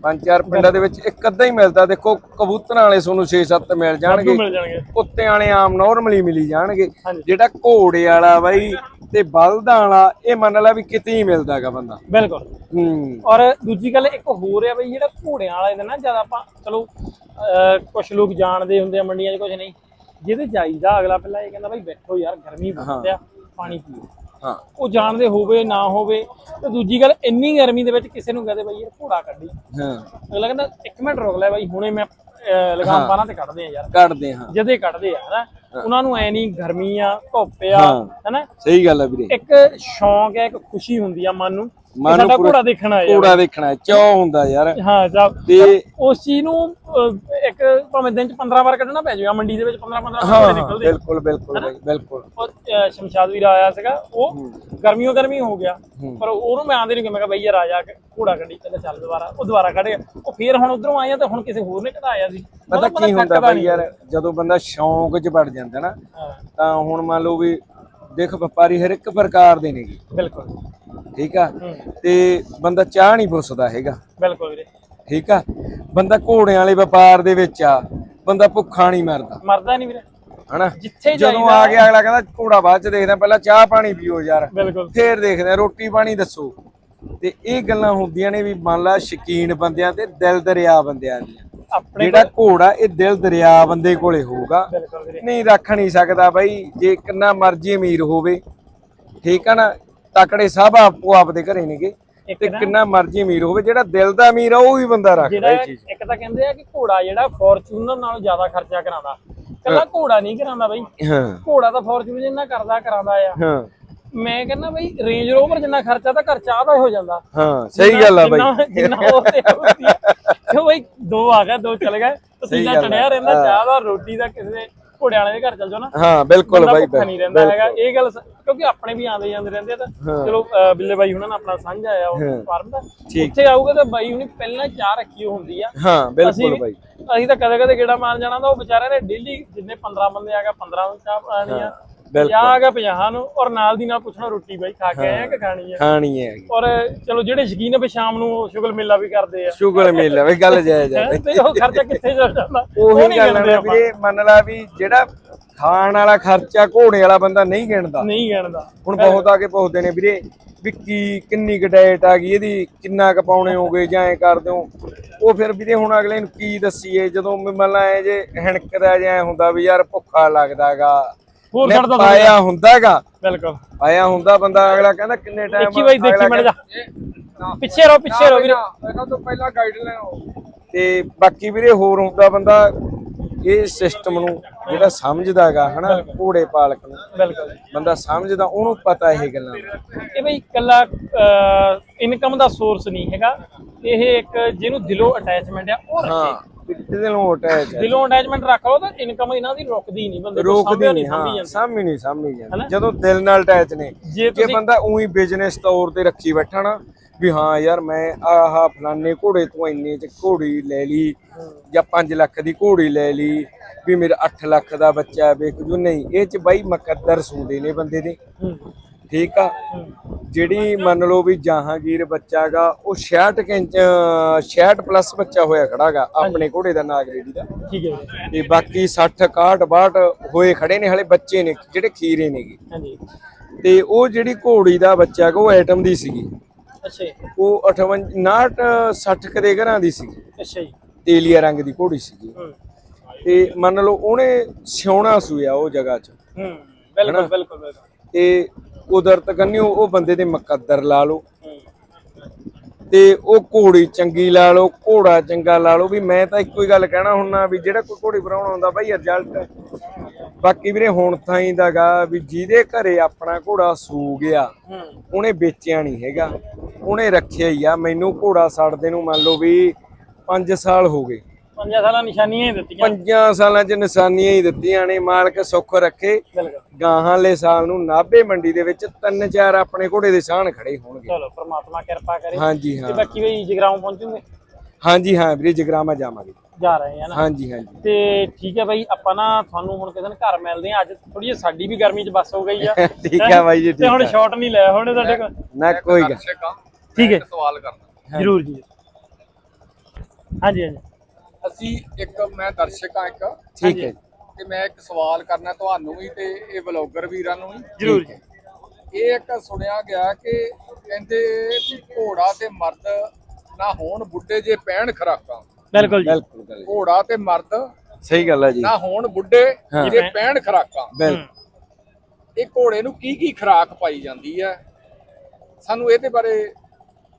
ਪੰਜ ਚਾਰ ਪਿੰਡਾਂ ਦੇ ਵਿੱਚ ਇੱਕ ਅੱਧਾ ਹੀ ਮਿਲਦਾ ਦੇਖੋ ਕਬੂਤਰਾਂ ਵਾਲੇ ਤੁਹਾਨੂੰ 6-7 ਮਿਲ ਜਾਣਗੇ। ਵਾਧੂ ਮਿਲ ਜਾਣਗੇ। ਕੁੱਤਿਆਂ ਵਾਲੇ ਆਮ ਨਾਰਮਲੀ ਮਿਲੀ ਜਾਣਗੇ। ਜਿਹੜਾ ਘੋੜੇ ਵਾਲਾ ਬਾਈ ਤੇ ਬਲਦਾਂ ਵਾਲਾ ਇਹ ਮੰਨ ਲਾ ਵੀ ਕਿਤੇ ਹੀ ਮਿਲਦਾਗਾ ਬੰਦਾ। ਬਿਲਕੁਲ। ਹੂੰ। ਔਰ ਦੂਜੀ ਗੱਲ ਇੱਕ ਹੋਰ ਆ ਬਈ ਜਿਹੜਾ ਘੋੜਿਆਂ ਵਾਲੇ ਦੇ ਨਾ ਜਦ ਆਪਾਂ ਚਲੋ ਕੁਝ ਲੋਕ ਜਾਣਦੇ ਹੁੰਦੇ ਆ ਮੰਡੀਆਂ 'ਚ ਕੁਝ ਨਹੀਂ। ਜਿਹਦੇ ਜਾਈਦਾ ਅਗਲਾ ਪਹਿਲਾਂ ਇਹ ਕਹਿੰਦਾ ਬਈ ਬੈਠੋ ਯਾਰ ਗਰਮੀ ਬਹੁਤ ਆ ਪਾਣੀ ਪੀਓ। ਹਾਂ। ਉਹ ਜਾਣਦੇ ਹੋਵੇ ਨਾ ਹੋਵੇ ਤੇ ਦੂਜੀ ਗੱਲ ਇੰਨੀ ਗਰਮੀ ਦੇ ਵਿੱਚ ਕਿਸੇ ਨੂੰ ਕਹਦੇ ਬਈ ਇਹ ਘੋੜਾ ਕੱਢੀ। ਹਾਂ। ਅਗਲਾ ਕਹਿੰਦਾ ਇੱਕ ਮਿੰਟ ਰੁਕ ਲੈ ਬਈ ਹੁਣੇ ਮੈਂ ਲਗਾਮ ਪਾਣਾ ਤੇ ਕੱਢਦੇ ਆ ਯਾਰ। ਕੱਢਦੇ ਹਾਂ। ਜਦੇ ਕੱਢਦੇ ਆ ਹਨਾ? ਉਹਨਾਂ ਨੂੰ ਐ ਨਹੀਂ ਗਰਮੀ ਆ ਧੁੱਪ ਆ। ਹਨਾ? ਸਹੀ ਗੱਲ ਆ ਵੀਰੇ। ਇੱਕ ਸ਼ੌਂਕ ਹੈ ਇੱਕ ਖੁਸ਼ੀ ਹੁੰਦੀ ਆ ਮਨ ਨੂੰ। ਕਿ ਮਨ ਨੂੰ ਸਾਡਾ ਘੋੜਾ ਦੇਖਣਾ ਆ ਘੋੜਾ ਦੇਖਣਾ ਹੈ, ਚਾਅ ਹੁੰਦਾ ਯਾਰ। ਹਾਂ ਜਦ ਤੇ ਉਸ ਚੀਜ਼ ਨੂੰ ਅਹ, ਇੱਕ ਭਾਵੇਂ ਦਿਨ ਚ 15 ਵਾਰ ਕੱਢਣਾ ਪੈ ਜਾਵੇ ਮੰਡੀ ਦੇ ਵਿੱਚ 15 15 ਹਾਂ ਵਾਰ ਹਾਂ, ਨਿਕਲਦੇ। ਆ। ਬਿਲਕੁਲ ਬਿਲਕੁਲ ਬਾਈ ਬਿਲਕੁਲ। ਉਹ ਅਹ, ਸ਼ਮਸ਼ਾਦ ਵੀਰ ਆਇਆ ਸੀਗਾ ਉਹ ਗਰਮੀਓ ਗਰਮੀ ਹੋ ਗਿਆ। ਪਰ ਉਹਨੂੰ ਮੈਂ ਆਂਦੇ ਨਹੀਂ ਕਿ ਮੈਂ ਕਿਹਾ ਬਈ ਯਾਰ ਆ ਜਾ ਕੇ ਘੋੜਾ ਕੱਢੀ ਕਹਿੰਦਾ ਚੱਲ ਦੁਬਾਰਾ ਉਹ ਦੁਬਾਰਾ ਕੱਢਿਆ ਉਹ ਫੇਰ ਹੁਣ ਉਧਰੋਂ ਆਇਆ ਤਾਂ ਹੁਣ ਕਿਸੇ ਹੋਰ ਨੇ ਕਢਾਇਆ ਸੀ। ਪਤਾ ਕੀ ਹੁੰਦਾ ਥੱਕਦਾ ਬਾਈ। ਯਾਰ ਜਦੋਂ ਬੰਦਾ ਸ਼ੌਂਕ 'ਚ ਵੜ ਜਾਂਦਾ ਨਾ ਹਾਂ, ਤਾਂ ਹੁਣ ਮੰਨ ਲਓ ਵੀ ਦੇਖ ਵਪਾਰੀ ਹਰ ਇੱਕ ਪ੍ਰਕਾਰ ਦੇ ਨੇਗੇ। ਬਿਲਕੁਲ। ਠੀਕ ਆ? ਤੇ ਬੰਦਾ ਚਾਹ ਨਹੀਂ ਪੁੱਛਦਾ ਹੈਗਾ। ਬਿਲਕੁਲ ਵੀਰੇ। ਠੀਕ ਆ? ਬੰਦਾ ਘੋੜਿਆਂ ਵਾਲੇ ਵਪਾਰ ਦੇ ਵਿੱਚ ਆ ਬੰਦਾ ਭੁੱਖਾ ਨਹੀਂ ਮਰਦਾ। ਮਰਦਾ ਨਹੀਂ ਵੀਰੇ। ਹਨਾ? ਜਿੱਥੇ ਜਦੋਂ ਆ ਗਿਆ ਅਗਲਾ ਕਹਿੰਦਾ ਘੋੜਾ ਬਾਅਦ ਚ ਦੇਖਦਾ ਪਹਿਲਾਂ ਚਾਹ ਪਾਣੀ ਪੀਓ ਯਾਰ। ਬਿਲਕੁਲ। ਫੇਰ ਦੇਖਦੇ ਰੋਟੀ ਪਾਣੀ ਦੱਸੋ। ਤੇ ਇਹ ਗੱਲਾਂ ਹੁੰਦੀਆਂ ਨੇ ਵੀ ਮੰਨ ਲਾ ਸ਼ਕੀਨ ਬੰਦਿਆਂ ਤੇ ਦਿਲ ਦਰਿਆ ਬੰਦਿਆਂ ਦੀਆਂ। ਆਪਣੇ ਜਿਹੜਾ ਘੋੜਾ ਇਹ ਦਿਲ ਦਰਿਆ ਬੰਦੇ ਕੋਲੇ ਹੋਊਗਾ। ਬਿਲਕੁਲ ਵੀਰੇ। ਨਹੀਂ ਰੱਖ ਨਹੀਂ ਸਕਦਾ ਬਾਈ ਜੇ ਕਿੰਨਾ ਮਰਜ਼ੀ ਅਮੀਰ ਹੋਵੇ। ਠੀਕ ਆ ਨਾ? ਤਕੜੇ ਸਭ ਆਪੋ ਆਪ ਦੇ ਘਰੇ ਨੇਗੇ। ਤੇ ਕਿੰਨਾ ਮਰਜ਼ੀ ਅਮੀਰ ਹੋਵੇ ਜਿਹੜਾ ਦਿਲ ਦਾ ਅਮੀਰ ਆ ਉਹ ਵੀ ਬੰਦਾ ਰੱਖਦਾ ਇਹ ਚੀਜ਼। ਇੱਕ ਤਾਂ ਕਹਿੰਦੇ ਆ ਕਿ ਘੋੜਾ ਜਿਹੜਾ ਫੋਰਚੂਨਰ ਨਾਲੋਂ ਜ਼ਿਆਦਾ ਖਰਚਾ ਕਰਾਉਂਦਾ। ਕੱਲਾ ਘੋੜਾ ਨਹੀਂ ਕਰਾਉਂਦਾ ਬਈ। ਹਾਂ। ਘੋੜਾ ਤਾਂ ਫੋਰਚੂਨਰ ਜਿੰਨਾ ਕਰਦਾ ਕਰਾਉਂਦਾ ਆ। ਹਾਂ। ਮੈਂ ਕਹਿੰਦਾ ਬਈ ਰੇਂਜ ਰੋਵਰ ਜਿੰਨਾ ਖਰਚਾ ਤਾਂ ਘਰ ਚਾਹ ਦਾ ਹੀ ਜਾਂਦਾ। ਹਾਂ ਸਹੀ ਗੱਲ ਆ ਬਾਈ। ਜਿੰਨਾ- ਜਿੰਨਾ ਉਹ ਤੇ ਹੁੰਦੀ ਆ। ਕਿਉਂ ਬਈ ਦੋ ਆ ਗਏ ਦੋ ਚਲ ਗਏ। ਆ। ਚੜਿਆ ਰਹਿੰਦਾ ਚਾਹ ਦਾ ਰੋਟੀ ਦਾ ਕਿਸੇ ਘੋੜੇ ਵਾਲੇ ਦੇ ਘਰ ਚਲ ਜਾਓ ਨਾ। ਹਾਂ ਬਿਲਕੁਲ ਬਾਈ ਨਹੀਂ ਰਹਿੰਦਾ ਹੈਗਾ। ਇਹ ਗੱਲ ਕਿਉਂਕਿ ਆਪਣੇ ਵੀ ਆਉਂਦੇ ਜਾਂਦੇ ਰਹਿੰਦੇ ਆ ਤਾਂ ਚਲੋ ਬਿੱਲੇ ਬਾਈ ਹੁਣਾਂ ਨਾਲ ਆਪਣਾ ਸਾਂਝਾ ਆਇਆ ਉਹ ਫਾਰਮ ਦਾ। ਉੱਥੇ ਆਊਗਾ ਤਾਂ ਬਾਈ ਹੁਣੀ ਪਹਿਲਾਂ ਚਾਹ ਰੱਖੀ ਹੁੰਦੀ ਆ। ਹਾਂ ਬਿਲਕੁਲ ਬਾਈ। ਅਸੀਂ ਤਾਂ ਕਦੇ ਕਦੇ ਗੇੜਾ ਮਾਰ ਜਾਣਾ ਤਾਂ ਉਹ ਵਿਚਾਰਿਆਂ ਨੇ ਡੇਲੀ ਜਿੰਨੇ 15 ਬੰਦੇ ਆ ਗਏ 15 ਨੂੰ ਚਾਹ ਪਾਣੀ ਆ ਬਿਲਕੁਲ। 50 ਆ ਗਏ 50 ਨੂੰ ਔਰ ਨਾਲ ਦੀ ਨਾਲ ਪੁੱਛਣਾ ਰੋਟੀ ਬਾਈ ਖਾ ਕੇ ਆਏ ਆ ਕਿ ਖਾਣੀ ਆ? ਖਾਣੀ ਹੈ ਔਰ ਚਲੋ ਜਿਹੜੇ ਸ਼ਕੀਨ ਆ ਵੀ ਸ਼ਾਮ ਨੂੰ ਉਹ ਸ਼ੁਗਲ ਮੇਲਾ ਵੀ ਕਰਦੇ ਆ। ਸ਼ੁਗਰ ਮੇਲਾ ਵੀ ਗੱਲ ਜਾਇਜ਼ ਹੈ ਹੈਂ, ਤੇ ਉਹ ਖਰਚਾ ਕਿੱਥੇ ਚੱਲ ਜਾਂਦਾ? ਉਹ ਉਹੀ ਨਹੀਂ ਗੱਲ ਗਿਣਦੇ ਹੈ ਆਪਾਂ। ਵੀਰੇ ਮੰਨ ਲਾ ਵੀ ਜਿਹੜਾ ਖਾਣ ਵਾਲਾ ਖਰਚਾ ਘੋੜੇ ਵਾਲਾ ਬੰਦਾ ਨਹੀਂ ਗਿਣਦਾ। ਨਹੀਂ ਗਿਣਦਾ। ਹੁਣ ਬਹੁਤ ਆ ਕੇ ਪੁੱਛਦੇ ਨੇ ਵੀਰੇ ਵੀ ਕੀ ਕਿੰਨੀ ਕੁ ਡਾਈਟ ਆ ਗਈ ਇਹਦੀ ਕਿੰਨਾ ਕੁ ਪਾਉਣੇ ਹੋਗੇ ਜਾਂ ਐ ਕਰਦੇ ਹੋ? ਉਹ ਫਿਰ ਵੀਰੇ ਹੁਣ ਅਗਲੇ ਨੂੰ ਕੀ ਦੱਸੀਏ ਜਦੋਂ ਮੰਨ ਲਾ ਐ ਜੇ ਹਣਕਦਾ ਜਾਂ ਹੁੰਦਾ ਵੀ ਯਾਰ ਭੁੱਖਾ ਲੱਗਦਾਗਾ। ਹੋਰ ਛੱਡਦਾ ਥੋੜ੍ਹਾ ਪਾਇਆ ਹੁੰਦਾਗਾ ਬਿਲਕੁਲ। ਪਾਇਆ ਹੁੰਦਾ ਬੰਦਾ ਅਗਲਾ ਕਹਿੰਦਾ ਕਿੰਨੇ ਟਾਈਮ ਦੇਖੀ ਬਾਈ ਦੇਖੀ ਮੜ ਜਾ ਪਿੱਛੇ ਰਹੋ ਪਿੱਛੇ ਰਹੋ ਵੀਰੇ। ਇਹਨਾਂ ਤੋਂ ਪਹਿਲਾਂ ਗਾਈਡ ਲੈਣੋ ਤੇ ਬਾਕੀ ਵੀਰੇ ਹੋਰ ਹੁੰਦਾ ਬੰਦਾ ਇਹ ਸਿਸਟਮ ਨੂੰ ਜਿਹੜਾ ਸਮਝਦਾਗਾ ਹਨਾ ਘੋੜੇ ਪਾਲਕ ਨੂੰ। ਬਿਲਕੁਲ। ਬੰਦਾ ਸਮਝਦਾ ਉਹਨੂੰ ਪਤਾ ਇਹ ਗੱਲਾਂ। ਇਹ ਬਈ ਇਕੱਲਾ ਇਨਕਮ ਦਾ ਸੋਰਸ ਨਹੀਂ ਹੈਗਾ। ਇਹ ਇੱਕ ਜਿਹਨੂੰ ਦਿਲੋਂ ਅਟੈਚਮੈਂਟ ਆ ਉਹ ਹਾਂ ਰੱਖੇ। ਕਿਤੇ ਨੂੰ ਅਟੈਚ ਹੈ ਦਿਲੋਂ ਅਟੈਚਮੈਂਟ ਰੱਖ ਲਓ ਤਾਂ ਇਨਕਮ ਇਹਨਾਂ ਦੀ ਰੁਕਦੀ ਨਹੀਂ ਬੰਦੇ ਕੋਲ ਰੋਕਦੀ ਸਾਂਭਿਆ ਨਹੀਂ ਸਾਂਭੀ ਹਾਂ ਜਾਂਦੀ। ਸਾਮੀ ਨਹੀਂ ਸਾਮੀ ਹਨਾ? ਜਾਂਦੀ ਜਦੋਂ ਦਿਲ ਨਾਲ ਅਟੈਚ ਨੇ ਜੇ ਜੇ ਤੁਸੀਂ ਬੰਦਾ ਉਹੀ ਬਿਜ਼ਨਸ ਤੌਰ ਤੇ ਰੱਖੀ ਬੈਠਾ ਨਾ ਵੀ ਹਾਂ ਯਾਰ ਮੈਂ ਆਹ ਫਲਾਨੇ ਘੋੜੇ ਤੋਂ ਇੰਨੇ ਚ ਘੋੜੀ ਲੈ ਲਈ ਜਾਂ 5 ਲੱਖ ਦੀ ਘੋੜੀ ਲੈ ਲਈ ਵੀ ਮੇਰਾ 8 ਲੱਖ ਦਾ ਬੱਚਾ ਵੇਖ ਜੂ। ਨਹੀਂ ਇਹ ਚ ਬਾਈ ਮੁਕੱਦਰ ਸੂਦੇ ਨੇ ਬੰਦੇ ਦੇ। ਹੂੰ, ਠੀਕ ਆ? ਹੂੰ, ਜਿਹੜੀ ਮੰਨ ਲਓ ਵੀ ਜਹਾਂਗੀਰ ਬੱਚਾਗਾ ਉਹ 66 ਇੰਚ 66 ਪਲੱਸ ਬੱਚਾ ਹੋਇਆ ਖੜਾਗਾ ਆਪਣੇ ਘੋੜੇ ਦਾ ਨਾਗਰੇਡੀ ਦਾ। ਠੀਕ ਹੈ ਤੇ ਬਾਕੀ 60 61 62 ਹੋਏ ਖੜੇ ਨੇ ਹਲੇ ਬੱਚੇ ਨੇ ਜਿਹੜੇ ਖੀਰੇ ਨੇਗੇ। ਹਾਂਜੀ। ਤੇ ਉਹ ਜਿਹੜੀ ਘੋੜੀ ਦਾ ਬੱਚਾ ਉਹ ਐਟਮ ਦੀ ਸੀਗੀ। ਅੱਛਾ ਉਹ 58 59 60 ਕਦੇ ਘਰਾਂ ਦੀ ਸੀਗੀ। ਅੱਛਾ ਜੀ। ਤੇਲੀਆ ਰੰਗ ਦੀ ਘੋੜੀ ਸੀਗੀ। ਤੇ ਮੰਨ ਲਓ ਉਹਨੇ ਸਿਉਣਾ ਸੂਇਆ ਉਹ ਜਗ੍ਹਾ 'ਚ। ਹੂੰ। ਬਿਲਕੁਲ ਬਿਲਕੁਲ। ਤੇ ਕੁਦਰਤ ਕੰਨਿਓ, ਉਹ ਬੰਦੇ ਦੇ ਮੁਕੱਦਰ ਲਾ ਲਓ। ਤੇ ਉਹ ਘੋੜੀ ਚੰਗੀ ਲਾ ਲਓ, ਘੋੜਾ ਚੰਗਾ ਲਾ ਲਓ। ਵੀ ਮੈਂ ਤਾਂ ਇੱਕੋ ਹੀ ਗੱਲ ਕਹਿਣਾ ਹੁੰਨਾ ਵੀ ਜਿਹੜਾ ਕੋਈ ਘੋੜੀ ਬਣਾਉਣਾ ਆਉਂਦਾ ਬਾਈ ਰਿਜ਼ਲਟ ਬਾਕੀ ਵੀਰੇ ਹੁਣ ਤਾਈਂ ਦਾਗਾ ਵੀ ਜਿਹਦੇ ਘਰੇ ਆਪਣਾ ਘੋੜਾ ਸੂ ਗਿਆ, ਉਹਨੇ ਵੇਚਿਆ ਨਹੀਂ ਹੈਗਾ। ਉਹਨੇ ਰੱਖਿਆ ਹੀ ਆ। ਮੈਨੂੰ ਘੋੜਾ ਸੜਦੇ ਨੂੰ ਮੰਨ ਲਓ ਵੀ 5 ਸਾਲ ਹੋ ਗਏ। ਪੰਜਾਂ ਸਾਲਾਂ ਨਿਸ਼ਾਨੀਆਂ ਹੀ ਦਿੱਤੀਆਂ। ਪੰਜਾਂ ਸਾਲਾਂ 'ਚ ਨਿਸ਼ਾਨੀਆਂ ਹੀ ਦਿੱਤੀਆਂ ਨੇ ਮਾਲਕ ਸੁੱਖ ਰੱਖੇ। ਬਿਲਕੁਲ। ਗਾਹਾਂਲੇ ਸਾਲ ਨੂੰ ਨਾਭੇ ਮੰਡੀ ਦੇ ਵਿੱਚ ਤਿੰਨ ਚਾਰ ਆਪਣੇ ਘੋੜੇ ਦੇ ਸਾਹਣ ਖੜੇ ਹੋਣਗੇ। ਚਲੋ ਪ੍ਰਮਾਤਮਾ ਕਿਰਪਾ ਕਰੇ। ਹਾਂਜੀ ਤੇ ਹਾਂ। ਬਾਕੀ ਬਈ ਜਗਰਾਉਂ ਪਹੁੰਚੂਗੇ? ਹਾਂਜੀ ਹਾਂ ਵੀਰੇ ਜਗਰਾਮਾ ਜਾਵਾਂਗੇ। ਜਾ ਰਹੇ ਆ ਨਾ? ਹਾਂਜੀ ਹਾਂਜੀ। ਤੇ ਠੀਕ ਹੈ ਬਾਈ ਆਪਾਂ ਨਾ ਤੁਹਾਨੂੰ ਹੁਣ ਕਿਸੇ ਦਿਨ ਘਰ ਮਿਲਦੇ ਆ। ਅੱਜ ਥੋੜੀ ਜਿਹੀ ਸਾਡੀ ਵੀ ਗਰਮੀ 'ਚ ਬੱਸ ਹੋ ਗਈ ਆ। ਠੀਕ ਆ ਬਾਈ ਜੀ ਤੇ ਠੀਕ ਹੁਣ ਆ। ਸ਼ਾਟ ਨਹੀਂ ਲਿਆ ਹੁਣ ਤੁਹਾਡੇ ਕੋਲ। ਨਾ ਕੋਈ ਗੱਲ। ਠੀਕ ਹੈ। ਸਵਾਲ ਕਰਨਾ ਜਰੂਰ ਜੀ। ਹਾਂਜੀ ਹਾਂਜੀ। ਅਸੀਂ ਇੱਕ ਮੈਂ ਦਰਸ਼ਕ ਆ ਇੱਕ। ਠੀਕ ਹੈ ਜੀ। ਤੇ ਮੈਂ ਇੱਕ ਸਵਾਲ ਕਰਨਾ ਤੁਹਾਨੂੰ ਵੀ ਤੇ ਇਹ ਬਲੌਗਰ ਵੀਰਾਂ ਨੂੰ ਵੀ। ਜਰੂਰ ਜੀ। ਇਹ ਇੱਕ ਸੁਣਿਆ ਗਿਆ ਕਿ ਕਹਿੰਦੇ ਵੀ ਘੋੜਾ ਤੇ ਮਰਦ ਨਾ ਹੋਣ ਬੁੱਢੇ ਜੇ ਪੈਣ ਖਰਾਕਾਂ। ਬਿਲਕੁਲ ਜੀ। ਬਿਲਕੁਲ। ਘੋੜਾ ਤੇ ਮਰਦ ਸਹੀ ਗੱਲ ਹੈ ਜੀ। ਨਾ ਹੋਣ ਬੁੱਢੇ। ਜੇ ਪੈਣ ਖਰਾਕਾਂ। ਬਿਲਕੁਲ ਇਹ ਘੋੜੇ ਨੂੰ ਕੀ ਕੀ ਖਰਾਕ ਪਾਈ ਜਾਂਦੀ ਹੈ? ਸਾਨੂੰ ਇਹਦੇ ਬਾਰੇ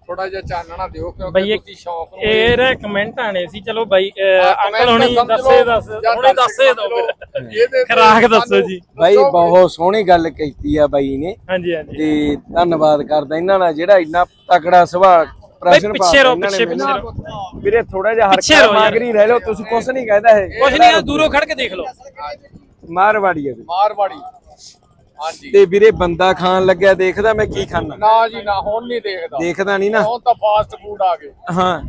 ਥੋੜਾ ਜਿਹਾ ਚਾਨਣਾ ਦਿਓ ਬਈ ਕਿਉਂਕਿ ਇਹ- ਤੁਸੀਂ ਸ਼ੌਂਕ ਨੂੰ ਇਹ ਰੇ ਕਮੈਂਟ ਆਣੇ ਸੀ। ਚਲੋ ਬਾਈ ਅਹ, ਅੰਕਲ ਹੁਣੀ ਦੱਸੇ ਦੱਸ ਹੁਣੇ ਦੱਸੇ ਦੋ ਫਿਰ। ਖੁਰਾਕ ਦੱਸੋ ਜੀ। ਬਾਈ ਬਹੁਤ ਸੋਹਣੀ ਗੱਲ ਕੀਤੀ ਆ ਬਾਈ ਨੇ। ਹਾਂਜੀ ਹਾਂਜੀ। ਤੇ ਧੰਨਵਾਦ ਕਰਦਾ ਇਹਨਾਂ ਦਾ ਜਿਹੜਾ ਇੰਨਾ ਤਕੜਾ ਸੁਭਾਅ ਪ੍ਰਸ਼ਨ ਪਿੱਛੇ ਰਹੋ, ਪਿੱਛੇ- ਪਿੱਛੇ। ਵੀਰੇ ਥੋੜਾ ਜਿਹਾ ਪਿੱਛੇ ਹਰਕਤ ਰਹੋ ਯਾਰ। ਮਾਗਰੀ ਰਹਿ ਲਓ ਤੁਸੀਂ ਕੁਛ ਨਹੀਂ ਕਹਿੰਦਾ ਇਹ। ਕੁਝ ਨਹੀਂ ਆ ਦੂਰੋਂ ਖੜ ਕੇ ਦੇਖ ਲਓ। ਮਾਰਵਾੜੀ ਹੈ ਵੀਰੇ। ਮਾਰਵਾੜੀ। ਤੇ ਵੀਰੇ ਬੰਦਾ ਖਾਣ ਲੱਗਿਆ ਦੇਖਦਾ ਮੈਂ ਕੀ ਖਾਣਾ ਨਾ ਜੀ ਨਾ ਹੁਣ ਨਹੀਂ ਦੇਖਦਾ। ਦੇਖਦਾ ਨਹੀਂ ਨਾ। ਹੁਣ ਤਾਂ ਫਾਸਟ ਫੂਡ ਆ ਗਏ। ਹਾਂ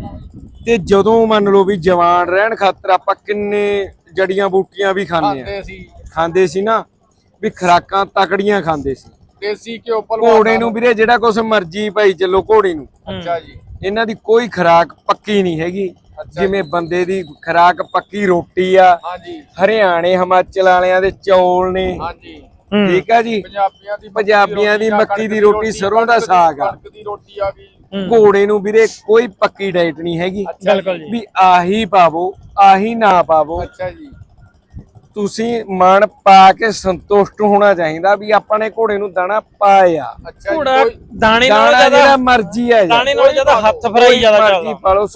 ਤੇ ਜਦੋਂ ਮੰਨ ਲਓ ਵੀ ਜਵਾਨ ਰਹਿਣ ਖਾਤਰ ਆਪਾਂ ਕਿੰਨੇ ਜੜੀਆਂ ਬੂਟੀਆਂ ਵੀ ਖਾਂਦੇ ਆ ਖਾਂਦੇ ਸੀ। ਖਾਂਦੇ ਸੀ ਨਾ ਵੀ ਖਰਾਕਾਂ ਤਕੜੀਆਂ ਖਾਂਦੇ ਸੀ। ਦੇਸੀ ਘਿਓ ਭਲਵਾਨ ਘੋੜੇ ਨੂੰ ਵੀਰੇ ਜਿਹੜਾ ਕੁਛ ਮਰਜ਼ੀ ਭਾਈ ਚੱਲੋ ਘੋੜੇ ਨੂੰ। ਅੱਛਾ ਜੀ। ਇਹਨਾਂ ਦੀ ਕੋਈ ਖਰਾਕ ਪੱਕੀ ਨਹੀਂ ਹੈਗੀ। ਜਿਵੇਂ ਬੰਦੇ ਦੀ ਖਰਾਕ ਪੱਕੀ ਰੋਟੀ ਆ। ਹਾਂਜੀ। ਹਰਿਆਣੇ ਹਿਮਾਚਲ ਵਾਲਿਆਂ ਦੇ ਚੌਲ ਨੇ। ਹਾਂਜੀ। ਠੀਕ ਆ ਜੀ। ਪੰਜਾਬੀਆਂ ਦੀ ਪੰਜਾਬੀਆਂ ਦੀ ਆ, ਮੱਕੀ ਦੀ ਰੋਟੀ, ਸਰੋਂ ਦਾ ਸਾਗ ਆ। ਕਣਕ ਦੀ ਰੋਟੀ ਆ ਗਈ। ਹੂੰ। ਘੋੜੇ ਨੂੰ ਵੀਰੇ ਕੋਈ ਪੱਕੀ ਡਾਈਟ ਨਹੀਂ ਹੈਗੀ। ਅੱਛਾ ਬਿਲਕੁਲ ਜੀ। ਵੀ ਆਹੀ ਪਾਵੋ ਆਹੀ ਨਾ ਪਾਵੋ। ਅੱਛਾ ਜੀ। ਤੁਸੀਂ ਮਨ ਪਾ ਕੇ ਸੰਤੁਸ਼ਟ ਹੋਣਾ ਚਾਹੀਦਾ ਵੀ ਆਪਾਂ ਨੇ ਘੋੜੇ ਨੂੰ ਦਾਣਾ ਪਾਇਆ। ਘੋੜਾ ਦਾਣੇ ਨਾਲ ਜਿਹੜਾ ਜ਼ਿਆਦਾ ਮਰਜ਼ੀ ਹੈ ਦਾਣੇ ਨਾਲ ਜ਼ਿਆਦਾ ਹੱਥ ਫਰਾਈ ਜ਼ਿਆਦਾ ਮਰਜ਼ੀ ਚੱਲਦਾ ਪਾ ਲਓ।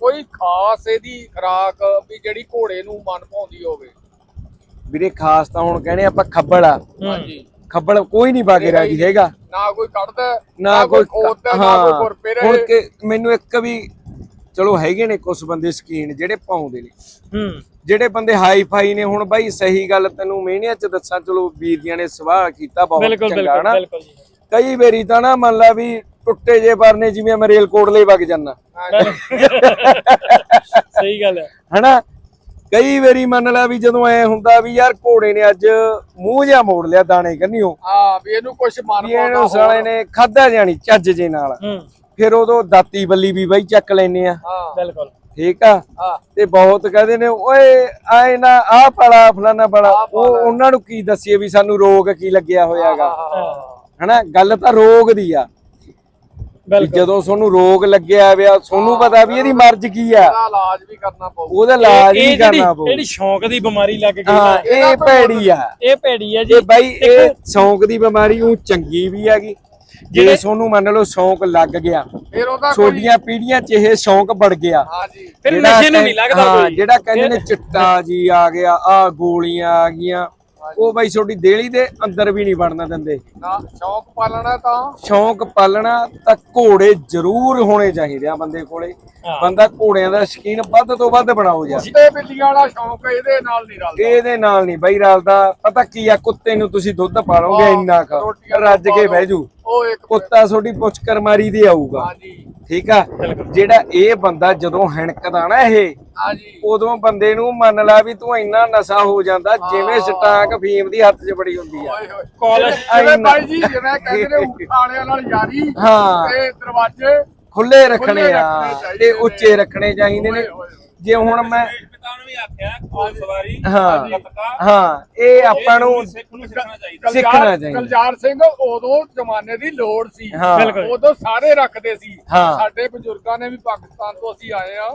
ਕੋਈ ਖਾਸ ਇਹਦੀ ਖਰਾਕ ਵੀ ਜਿਹੜੀ ਘੋੜੇ ਨੂੰ ਮਨ ਭਾਉਂਦੀ ਹੋਵੇ। ਵੀਰੇ ਖਾਸ ਤਾਂ ਹੁਣ ਕਹਿੰਦੇ ਆਪਾਂ ਖੱਬਲ ਆ। ਹਾਂਜੀ। ਖੱਬਲ ਕੋਈ ਨਹੀਂ ਬਾਗੇ ਰਾਜੀ ਹੈਗਾ। ਨਾ ਕੋਈ ਕੱਢਦਾ ਨਾ ਕੋਈ ਖੋਦਦਾ ਨਾ ਹਾਂ। ਕੋਈ ਗੁਰਪੇ ਹੁਣ ਕਿ ਮੈਨੂੰ ਇੱਕ ਵੀ ਚਲੋ ਹੈਗੇ ਨੇ ਕੁਝ ਬੰਦੇ ਸਕੀਨ ਜਿਹੜੇ ਪਾਉਂਦੇ ਨੇ। ਹੂੰ। ਜਿਹੜੇ ਬੰਦੇ ਹਾਈ ਫਾਈ ਨੇ ਹੁਣ ਬਾਈ ਸਹੀ ਗੱਲ ਤੈਨੂੰ ਮਿਹਨਿਆਂ ਚ ਦੱਸਾਂ ਚਲੋ ਵੀਰਦੀਆਂ ਨੇ ਸਵਾਹ ਕੀਤਾ ਬਹੁਤ ਚੰਗਾ ਬਿਲਕੁਲ ਨਾ ਬਿਲਕੁਲ ਜੀ। ਕਈ ਵਾਰੀ ਤਾਂ ਨਾ ਮੰਨ ਲਾ ਵੀ ਟੁੱਟੇ ਜੇ ਪਰਨੇ ਜਿਵੇਂ ਮਰੇਲ ਕੋਟਲੇ ਵਗ ਜਾਣਾ ਸਹੀ ਗੱਲ ਹੈ। ਹਨਾ? ਕਈ ਵਾਰੀ ਮੰਨ ਲਾ ਵੀ ਜਦੋਂ ਐ ਹੁੰਦਾ ਵੀ ਯਾਰ ਘੋੜੇ ਨੇ ਅੱਜ ਮੂੰਹ ਜਿਹਾ ਮੋੜ ਲਿਆ ਦਾਣੇ ਕੰਨਿਓ। ਹਾਂ ਵੀ ਇਹਨੂੰ ਕੁਝ ਵੀ ਪਾਉਂਦਾ ਇਹਨੂੰ ਸਾਲੇ ਨੇ ਖਾਦਾ ਜਾਣੀ ਚੱਜ ਜੇ ਨਾਲ। ਹੂੰ। ਫਿਰ ਉਦੋਂ ਦਾਤੀ ਬੱਲੀ ਵੀ ਬਾਈ ਚੱਕ ਲੈਨੇ ਆ। ਹਾਂ। ਬਿਲਕੁਲ। ਠੀਕ ਆ? ਤੇ ਬਹੁਤ ਕਹਿੰਦੇ ਨੇ ਓਏ ਆਏ ਨਾ ਆ ਪਾਲਾ ਫਲਾਣਾ ਪਾਲਾ। ਆਹ ਉਹ ਉਹਨਾਂ ਨੂੰ ਕੀ ਦੱਸੀਏ ਵੀ ਸਾਨੂੰ ਰੋਗ ਕੀ ਲੱਗਿਆ ਹੋਇਆਗਾ। ਹਨਾ? ਗੱਲ ਤਾਂ ਰੋਗ ਦੀ ਆ। ਵੀ ਜਦੋਂ ਤੁਹਾਨੂੰ ਰੋਗ ਲੱਗਿਆ ਵਿਆ ਤੁਹਾਨੂੰ ਪਤਾ ਵੀ ਇਹਦੀ ਮਰਜ਼ ਕੀ ਆ। ਇਹਦਾ ਇਲਾਜ ਵੀ ਕਰਨਾ ਪਊ। ਉਹਦਾ ਇਲਾਜ ਵੀ ਕਰਨਾ ਪਊ। ਜਿਹੜੀ ਸ਼ੌਂਕ ਦੀ ਬਿਮਾਰੀ ਲੱਗ ਗਈ ਹਾਂ ਨਾ ਇਹ ਭੈੜੀ ਆ। ਇਹ ਭੈੜੀ ਹੈ ਜੀ। ਇਹ ਬਾਈ ਇਹ ਸ਼ੌਂਕ ਦੀ ਬਿਮਾਰੀ ਉਹ ਚੰਗੀ ਵੀ ਹੈਗੀ। ਜੇ ਤੁਹਾਨੂੰ ਮੰਨ ਲਓ ਸ਼ੌਂਕ ਲੱਗ ਗਿਆ ਫਿਰ ਉਹਦਾ ਛੋਟੀਆਂ ਪੀੜ੍ਹੀਆਂ 'ਚ ਇਹ ਸ਼ੌਂਕ ਵੜ ਗਿਆ। ਹਾਂ ਜੀ। ਫਿਰ ਨਸ਼ੇ ਨੂੰ ਨਹੀਂ ਲੱਗਦਾ ਕੋਈ। ਜਿਹੜਾ ਕਹਿੰਦੇ ਨੇ ਚਿੱਟਾ ਜੀ ਆ ਗਿਆ ਆ ਗੋਲੀਆਂ ਆ ਗਈਆਂ। ਉਹ ਬਾਈ ਛੋਟੀ ਦੇਲੀ ਦੇ ਅੰਦਰ ਵੀ ਨਹੀਂ ਵੜਨਾ ਦਿੰਦੇ। ਨਾ ਸ਼ੌਕ ਪਾਲਣਾ ਤਾਂ। ਸ਼ੌਂਕ ਪਾਲਣਾ ਤਾਂ ਘੋੜੇ ਜ਼ਰੂਰ ਹੋਣੇ ਚਾਹੀਦੇ ਆ ਬੰਦੇ ਕੋਲੇ। ਬੰਦਾ ਘੋੜਿਆਂ ਦਾ ਸ਼ਕੀਨ ਵੱਧ ਤੋਂ ਵੱਧ ਬਣਾਓ ਯਾਰ। ਕੁੱਤੇ ਬਿੱਲੀਆਂ ਵਾਲਾ ਸ਼ੌਕ ਇਹਦੇ ਨਾਲ ਨਹੀਂ ਰਲਦਾ। ਇਹਦੇ ਨਾਲ ਨਹੀਂ ਬਾਈ ਰਲਦਾ। ਪਤਾ ਕੀ ਆ ਕੁੱਤੇ ਨੂੰ ਤੁਸੀਂ ਦੁੱਧ ਪਾਲੋਗੇ ਇੰਨਾ ਕੁ। ਰੱਜ ਕੇ। ਬਹਿ ਜੂ ਉਹ ਇੱਕ ਕੁੱਤਾ ਤੁਹਾਡੀ ਪੁੱਛਕਰ ਮਾਰੀ ਦੇ ਆਊਗਾ। ਹਾਂਜੀ। ਠੀਕ ਆ? ਜਿਹੜਾ ਇਹ ਬੰਦਾ ਜਦੋਂ ਹਣਕਦਾ ਨਾ ਇਹ ਹਾਂਜੀ। ਉਦੋਂ ਬੰਦੇ ਨੂੰ ਮੰਨ ਲਾ ਵੀ ਤੂੰ ਇੰਨਾ ਨਸ਼ਾ ਹੋ ਜਾਂਦਾ ਜਿਵੇਂ ਸਟਾਕ ਫੀਮ ਦੀ ਹੱਥ 'ਚ ਬੜੀ ਹੁੰਦੀ ਆ। ਓਏ ਹੋਏ। ਕਾਲਜ ਜਿਵੇਂ ਬਾਈ ਜੀ ਜਿਵੇਂ ਕਹਿੰਦੇ ਨੇ ਉਠਾਣਿਆਂ ਨਾਲ ਯਾਰੀ ਹਾਂ। ਤੇ ਦਰਵਾਜ਼ੇ ਖੁੱਲੇ ਰੱਖਣੇ ਆ ਤੇ। ਉੱਚੇ ਰੱਖਣੇ ਚਾਹੀਦੇ ਨੇ। ਜੇ ਹੁਣ ਮੈਂ ਪਿਤਾ ਨੂੰ ਵੀ ਆਖਿਆ ਕੋਲ ਸਵਾਰੀ ਹਾਂ ਇਹ ਆਪਾਂ ਨੂੰ ਸਿੱਖ ਨੂੰ ਸਿੱਖਣਾ ਚਾਹੀਦਾ ਸਿੱਖਣਾ ਕਲਜਾਰ ਚਾਹੀਦਾ। ਕਲਜਾਰ ਸਿੰਘ ਉਦੋਂ ਜ਼ਮਾਨੇ ਦੀ ਲੋੜ ਸੀ ਹਾਂ ਬਿਲਕੁਲ। ਉਦੋਂ ਸਾਰੇ ਰੱਖਦੇ ਸੀ। ਸਾਡੇ ਬਜ਼ੁਰਗਾਂ ਨੇ ਵੀ ਪਾਕਿਸਤਾਨ ਤੋਂ ਅਸੀਂ ਆਏ ਆ।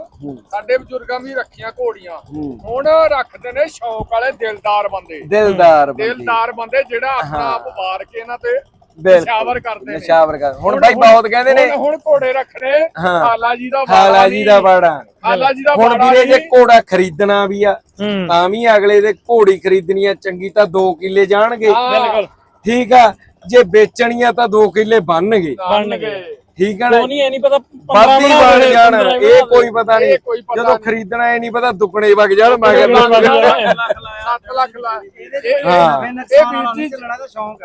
ਸਾਡੇ ਬਜ਼ੁਰਗਾਂ ਵੀ ਰੱਖੀਆਂ ਘੋੜੀਆਂ। ਹੁਣ ਰੱਖਦੇ ਨੇ ਸ਼ੌਕ ਵਾਲੇ ਦਿਲਦਾਰ ਬੰਦੇ ਦਿਲਦਾਰ ਬੰਦੇ ਦਿਲਦਾਰ ਬੰਦੇ ਜਿਹੜਾ ਆਪਣਾ। ਆਪ ਵਾਰ ਕੇ ਇਹਨਾਂ ਤੇ। ਨਿਸ਼ਾਵਰ ਕਰਦੇ ਨੇ। ਨਿਸ਼ਾਵਰ ਕਰ ਹੁਣ ਬਾਈ ਬਹੁਤ ਕਹਿੰਦੇ ਨੇ। ਹੁਣ- ਹੁਣ ਘੋੜੇ ਰੱਖਣੇ। ਹਾਂ। ਖਾਲਾ ਜੀ ਦਾ ਖਾਲਾ ਜੀ ਦਾ ਬਾੜਾ। ਖਾਲਾ ਜੀ ਦਾ ਹੁਣ ਵੀਰੇ ਜੇ। ਘੋੜਾ ਖਰੀਦਣਾ ਵੀ ਆ ਹੂੰ। ਤਾਂ ਵੀ ਅਗਲੇ ਦੇ ਘੋੜੀ ਖਰੀਦਣੀ ਆ ਚੰਗੀ ਤਾਂ 2 ਕਿੱਲੇ ਜਾਣਗੇ। ਹਾਂ। ਬਿਲਕੁਲ। ਠੀਕ ਆ। ਜੇ ਵੇਚਣੀ ਆ ਤਾਂ 2 ਕਿੱਲੇ ਬਣਨਗੇ। ਬਣ ਗਏ ਠੀਕ ਆ ਨਾ? ਨਹੀਂ ਐ ਨਹੀਂ ਪਤਾ ਬਾਦੀ ਬਣ ਜਾਣ ਇਹ ਕੋਈ ਪਤਾ ਨਹੀਂ ਜਦੋਂ। ਖਰੀਦਣਾ ਇਹ ਨਹੀਂ ਪਤਾ ਦੁੱਗਣੇ ਵਗ ਜਾਣ ਵਗ ਜਾਣ। 7 ਲੱਖ ਲਾ। ਇਹ ਹਾਂ। ਇਹ ਵੀਰ ਜੀ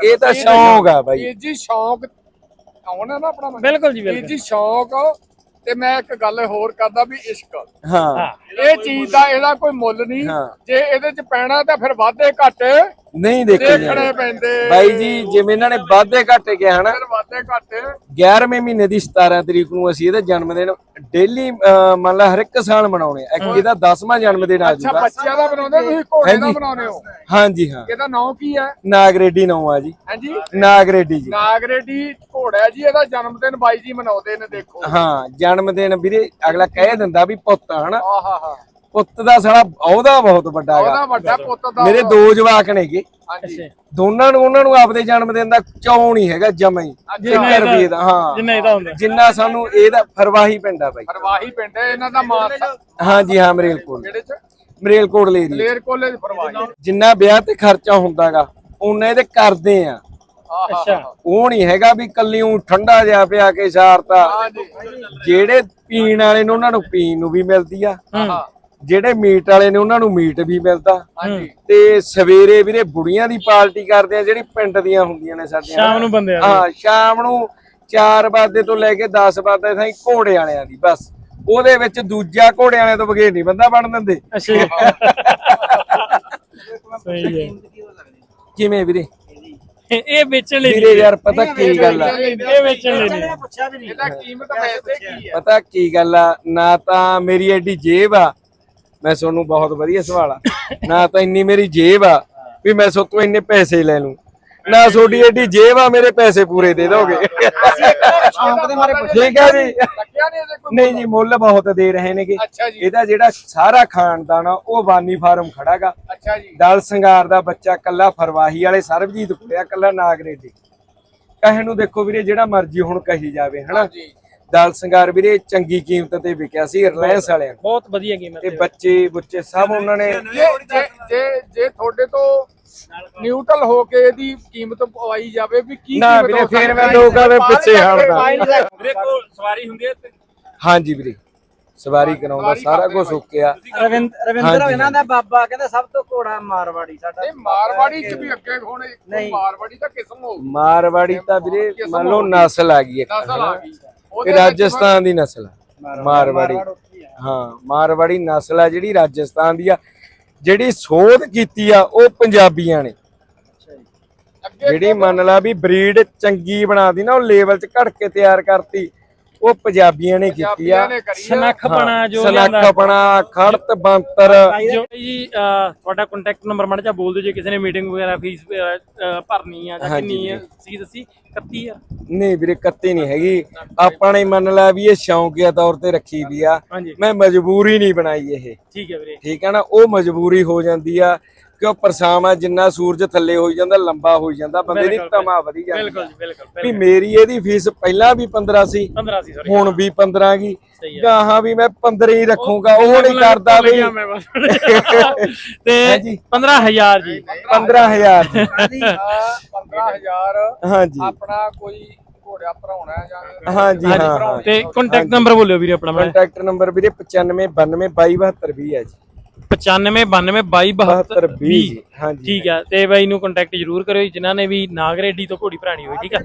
ਇਹ ਤਾਂ ਸ਼ੌਂਕ ਆ ਬਾਈ। ਵੀਰ ਜੀ ਸ਼ੌਕ ਆਉਣਾ ਨਾ ਆਪਣਾ ਮੈਂ। ਬਿਲਕੁਲ ਜੀ ਵੀਰ ਬਿਲਕੁਲ। ਜੀ ਸ਼ੌਕ ਤੇ ਮੈਂ ਇੱਕ ਗੱਲ ਹੋਰ ਕਰਦਾ ਵੀ ਇਸ਼ਕ ਹਾਂ। ਹਾਂ। ਇਹ ਚੀਜ਼ ਦਾ ਇਹਦਾ ਕੋਈ ਮੁੱਲ ਨਹੀਂ ਹਾਂ। ਜੇ ਇਹਦੇ ਚ ਪੈਣਾ ਤਾਂ ਫਿਰ ਵਾਧੇ ਘਾਟੇ। ਨਹੀਂ ਦੇਖੇ ਦੇਖਣੇ। ਪੈਂਦੇ। ਬਾਈ ਜੀ ਜਿਵੇਂ ਇਹਨਾਂ ਨੇ ਵਾਧੇ ਘਾਟੇ ਕਿਹਾ ਹਨਾ। ਫਿਰ ਵਾਧੇ ਘਾਟੇ। 11ਵੇਂ ਮਹੀਨੇ ਦੀ 17 ਤਰੀਕ ਨੂੰ ਅਸੀਂ ਇਹਦਾ ਜਨਮ ਦਿਨ ਡੇਲੀ ਮੰਨ ਲਾ ਹਰ ਇੱਕ ਸਾਲ ਮਨਾਉਣੇ ਆ। ਇੱਕ ਇਹਦਾ 10ਵਾਂ ਜਨਮ ਦਿਨ ਆ ਅੱਛਾ ਜਾਊਗਾ ਬੱਚਿਆਂ ਦਾ ਬਣਾਉਂਦੇ ਤੁਸੀਂ ਘੋੜੇ ਦਾ ਹਾਂਜੀ। ਬਣਾਉਂਦੇ ਹੋ? ਹਾਂਜੀ ਹਾਂ। ਇਹਦਾ ਨਾਮ ਕੀ ਹੈ? ਨਾਗਰੇਡੀ ਨਾਮ ਆ ਜੀ। ਹਾਂਜੀ। ਨਾਗਰੇਡੀ ਜੀ। ਨਾਗਰੇਡੀ ਘੋੜਾ ਜੀ ਇਹਦਾ ਜਨਮ ਦਿਨ ਬਾਈ ਜੀ ਮਨਾਉਂਦੇ ਨੇ ਦੇਖੋ। ਹਾਂ ਜਨਮ ਦਿਨ ਵੀਰੇ ਅਗਲਾ ਕਹਿ ਦਿੰਦਾ ਵੀ ਪੁੱਤ ਹਨਾ। ਆਹਾ ਹਾ। ਪੁੱਤ ਦਾ ਸਾਲਾ ਉਹਦਾ ਬਹੁਤ ਵੱਡਾ ਉਹਦਾ ਹੈਗਾ ਵੱਡਾ ਪੁੱਤ ਦਾ ਮੇਰੇ ਦੋ ਜਵਾਕ ਨੇਗੇ ਹਾਂਜੀ। ਦੋਨਾਂ ਨੂੰ ਉਹਨਾਂ ਨੂੰ ਆਪਦੇ ਜਨਮ ਦਿਨ ਦਾ ਚਾਉ ਨਹੀਂ ਹੈਗਾ ਜਮਾ ਹੀ। ਜਿੰਨਾ ਇੱਕ ਰੁਪਏ ਦਾ ਹਾਂ। ਜਿੰਨਾ ਇਹਦਾ ਹੁੰਦਾ। ਜਿੰਨਾ ਸਾਨੂੰ ਇਹਦਾ ਫਰਵਾਹੀ ਪਿੰਡਾ ਬਾਈ। ਫਰਵਾਹੀ ਪਿੰਡ ਹੈ ਇਹਨਾਂ ਦਾ ਮਾਨ ਹਾਂਜੀ ਹਾਂ ਮਰੇਲਕੋਟ। ਜਿਹੜੇ ਚ? ਮਰੇਲਕੋਟ ਲੈ ਲਈ ਲੇਰ ਕਾਲਜ ਫਰਵਾਹੀ। ਜਿੰਨਾ ਵਿਆਹ ਤੇ ਖਰਚਾ ਹੁੰਦਾਗਾ ਉਹਨਾਂ ਇਹਦੇ ਕਰਦੇ ਆ। ਆਹਾ। ਅੱਛਾ। ਉਹ ਨਹੀਂ ਹੈਗਾ ਵੀ ਕੱਲੀ ਉਹ ਠੰਡਾ ਜਿਹਾ ਪਿਆ ਕੇ ਸਾਰਤਾ। ਹਾਂਜੀ। ਜਿਹੜੇ ਪੀਣ ਵਾਲੇ ਨੇ ਉਹਨਾਂ ਨੂੰ ਪੀਣ ਨੂੰ ਵੀ ਮਿਲਦੀ ਆ। ਜਿਹੜੇ ਮੀਟ ਵਾਲੇ ਨੇ ਉਹਨਾਂ ਨੂੰ ਮੀਟ ਵੀ ਮਿਲਦਾ। ਹਾਂਜੀ। ਤੇ ਸਵੇਰੇ ਵੀਰੇ ਬੁੜੀਆਂ ਦੀ ਪਾਰਟੀ ਕਰਦੇ ਆ ਜਿਹੜੀ ਪਿੰਡ ਦੀਆਂ ਹੁੰਦੀਆਂ ਨੇ ਸਾਡੀਆਂ। ਸ਼ਾਮ ਨੂੰ ਬੰਦੇ ਆ ਹਾਂ ਸ਼ਾਮ ਨੂੰ 4 ਵਜੇ ਤੋਂ ਲੈ ਕੇ 10 ਵਜੇ ਤਾਈਂ ਘੋੜੇ ਵਾਲਿਆਂ ਦੀ ਬਸ। ਉਹਦੇ ਵਿੱਚ ਦੂਜਾ ਘੋੜੇ ਵਾਲਿਆਂ ਤੋਂ ਬਗੈਰ ਨਹੀਂ ਬੰਦਾ ਬਣ ਦਿੰਦੇ। ਅੱਛਾ ਜੀ। ਸਹੀ ਹੈ। ਕਿਵੇਂ ਵੀਰੇ? ਇਹ- ਵੇਚਣ ਲਈ ਵੀਰੇ ਯਾਰ ਪਤਾ ਕੀ ਗੱਲ ਆ। ਇਹ ਵੇਚਣ ਲਈ ਨਹੀਂ। ਇਹਦਾ ਕੀਮਤ ਵੈਸੇ ਕੀ ਹੈ ਪਤਾ ਕੀ ਗੱਲ ਆ ਨਾ ਤਾਂ ਮੇਰੀ ਐਡੀ ਜੇਬ ਆ ਮੈਂ ਤੁਹਾਨੂੰ ਬਹੁਤ ਵਧੀਆ ਸਵਾਲ ਆ। ਨਾ ਤਾਂ ਇੰਨੀ ਮੇਰੀ ਜੇਬ ਆ ਵੀ ਮੈਂ ਸੋਤੋਂ ਇੰਨੇ ਪੈਸੇ ਲੈ ਲੂੰ। ਨਾ ਤੁਹਾਡੀ ਐਡੀ ਜੇਬ ਆ ਮੇਰੇ ਪੈਸੇ ਪੂਰੇ ਦੇ ਦੋਗੇ। ਸ਼ੌਂਕ ਦੇ ਮਾਰੇ ਠੀਕ ਆ ਜੀ। ਨਹੀਂ ਜੀ ਮੁੱਲ। ਬਹੁਤ ਦੇ ਰਹੇ ਨੇਗੇ। ਅੱਛਾ ਜੀ। ਇਹਦਾ ਜਿਹੜਾ ਸਾਰਾ ਖਾਨਦਾਨ ਆ ਉਹ ਬਾਨੀ ਫਾਰਮ ਖੜਾਗਾ। ਅੱਛਾ ਜੀ। ਦਲ ਸਿੰਗਾਰ ਦਾ ਬੱਚਾ ਕੱਲਾ ਫਰਵਾਹੀ ਵਾਲੇ ਸਰਬਜੀਤ ਕੋਲਿਆ ਕੱਲਾ ਨਾਗਰੇਡੀ। ਕਹੇ ਨੂੰ ਦੇਖੋ ਵੀਰੇ ਜਿਹੜਾ ਮਰਜ਼ੀ ਹੁਣ ਕਹੀ ਜਾਵੇ ਹਨਾ? ਦਲ ਸਿੰਗਾਰ ਵੀਰੇ ਚੰਗੀ ਕੀਮਤ ਤੇ ਵਿਕਿਆ ਸੀ ਰਿਲਾਇੰਸ ਵਾਲਿਆਂ ਨੂੰ। ਬਹੁਤ ਵਧੀਆ ਕੀਮਤ ਤੇ ਬੱਚੇ ਬੁੱਚੇ ਸਭ ਉਹਨਾਂ ਨੇ ਜੇ ਜੇ ਜੇ ਜੇ ਤੁਹਾਡੇ ਤੋਂ ਨਿਊਟਰਲ ਹੋ ਕੇ ਇਹਦੀ ਕੀਮਤ ਪਵਾਈ ਜਾਵੇ ਵੀ ਕੀ ਨਾ ਵੀਰੇ ਫੇਰ ਮੈਂ? ਲੋਕਾਂ ਦੇ ਪਿੱਛੇ ਕੇ ਹਟਦਾ। ਵੀਰੇ ਕੋਲ ਸਵਾਰੀ ਹੁੰਦੀ ਹੈ ਤੇ ਹਾਂਜੀ ਵੀਰੇ ਸਵਾਰੀ ਕਰਾਉਂਦਾ ਸਾਰਾ ਕੁਝ ਓਕਿਆ ਰਵਿੰਦਰ ਇਹਨਾਂ ਦਾ ਬਾਬਾ ਕਹਿੰਦਾ ਸਭ ਤੋਂ ਘੋੜਾ ਮਾਰਵਾੜੀ ਸਾਡਾ। ਇਹ ਮਾਰਵਾੜੀ ਚ ਵੀ ਅੱਗੇ ਹੁਣ। ਮਾਰਵਾੜੀ ਦਾ ਕਿਸਮ ਹੋ ਮਾਰਵਾੜੀ ਤਾਂ ਵੀਰੇ ਮੰਨ ਲਓ ਨਸਲ ਆ ਗਈ ਇੱਕ ਨਸਲ ਆ ਗਈ। ਇਹ ਰਾਜਸਥਾਨ ਦੀ ਨਸਲ ਆ। ਮਾਰਵਾੜੀ ਹਾਂ ਮਾਰਵਾੜੀ ਨਸਲ ਆ ਜਿਹੜੀ ਰਾਜਸਥਾਨ ਦੀ ਆ। ਜਿਹੜੀ ਸੋਧ ਕੀਤੀ ਆ ਉਹ ਪੰਜਾਬੀਆਂ ਨੇ। ਜਿਹੜੀ ਮੰਨ ਲਾ ਵੀ ਬਰੀਡ ਚੰਗੀ ਬਣਾਦੀ ਨਾ ਉਹ ਲੈਵਲ 'ਚ ਘੜ ਕੇ ਤਿਆਰ ਕਰਤੀ। ਉਹ ਪੰਜਾਬੀਆਂ ਨੇ ਕੀਤੀ ਆ। ਆ। ਸਨੱਖ ਬਣਾ ਜੋ ਸਨੱਖ ਬਣਾ ਖੜਤ ਬੰਤਰ। ਜੋ ਤੁਹਾਡਾ ਕੰਟੈਕਟ ਨੰਬਰ ਮੜ ਜਾ ਬੋਲ ਦਿਓ ਜੇ ਕਿਸੇ ਨੇ ਮੀਟਿੰਗ ਵਗੈਰਾ ਫੀਸ ਭਰਨੀ ਆ ਜਾਂ ਕਿੰਨੀ ਆ ਵੀਰੇ। ਸੀ ਦੱਸੀ 31000 ਨਹੀਂ ਵੀਰੇ ਕੱਤੀ ਨਹੀਂ ਹੈਗੀ। ਆਪਾਂ ਨੇ ਮੰਨ ਲਾ ਵੀ ਇਹ ਸ਼ੌਂਕੀਆ ਤੌਰ ਤੇ ਰੱਖੀ ਵੀ ਆ। ਮੈਂ ਮਜਬੂਰੀ ਨਹੀਂ ਬਣਾਈ ਇਹ। ਠੀਕ ਹੈ ਵੀਰੇ। ਠੀਕ ਹੈ ਨਾ? ਉਹ ਮਜਬੂਰੀ ਹੋ ਜਾਂਦੀ ਆ। ਕਿਉਂ ਪਰਛਾਵਾਂ ਜਿੰਨਾ ਸੂਰਜ ਥੱਲੇ ਹੋਈ ਜਾਂਦਾ ਲੰਬਾ ਹੋਈ ਜਾਂਦਾ ਬੰਦੇ ਦੀ ਤਮਾ ਵਧੀ ਜਾਂਦੀ ਬਿਲਕੁਲ। ਜੀ ਬਿਲਕੁਲ ਵੀ ਮੇਰੀ ਇਹਦੀ ਫੀਸ ਪਹਿਲਾਂ ਵੀ 15 ਸੀ 15 ਸੀ ਸੌਰੀ ਹੁਣ ਵੀ 15 ਗਈ ਗਾਹਾਂ ਵੀ ਮੈਂ 15 ਹੀ ਰੱਖੂਗਾ ਉਹ ਨਹੀਂ ਕਰਦਾ ਵੀ। ਤੇ ਹਾਂਜੀ। 15000 ਜੀ। 15000 15000 ਹਾਂਜੀ ਆਪਣਾ ਕੋਈ ਘੋੜਾ ਭਰਾਉਣਾ ਹੈ ਜਾਂ ਹਾਂਜੀ ਹਾਂ ਤੇ ਕੰਟੈਕਟ ਨੰਬਰ ਬੋਲਿਓ ਵੀਰੇ ਆਪਣਾ ਮੈਂ। ਕੰਟੈਕਟ ਨੰਬਰ ਵੀਰੇ 95 92 22 72 20 ਹੈ ਜੀ। 95 92 22 72 20 20 ਹਾਂਜੀ ਠੀਕ ਹੈ ਤੇ ਬਾਈ ਨੂੰ ਕੰਟੈਕਟ ਜ਼ਰੂਰ ਕਰਿਓ ਜੀ, ਜਿਨ੍ਹਾਂ ਨੇ ਵੀ ਨਾਗਰੇਡੀ ਤੋਂ ਘੋੜੀ ਭਰਾਣੀ ਹੋਈ ਠੀਕ ਹੈ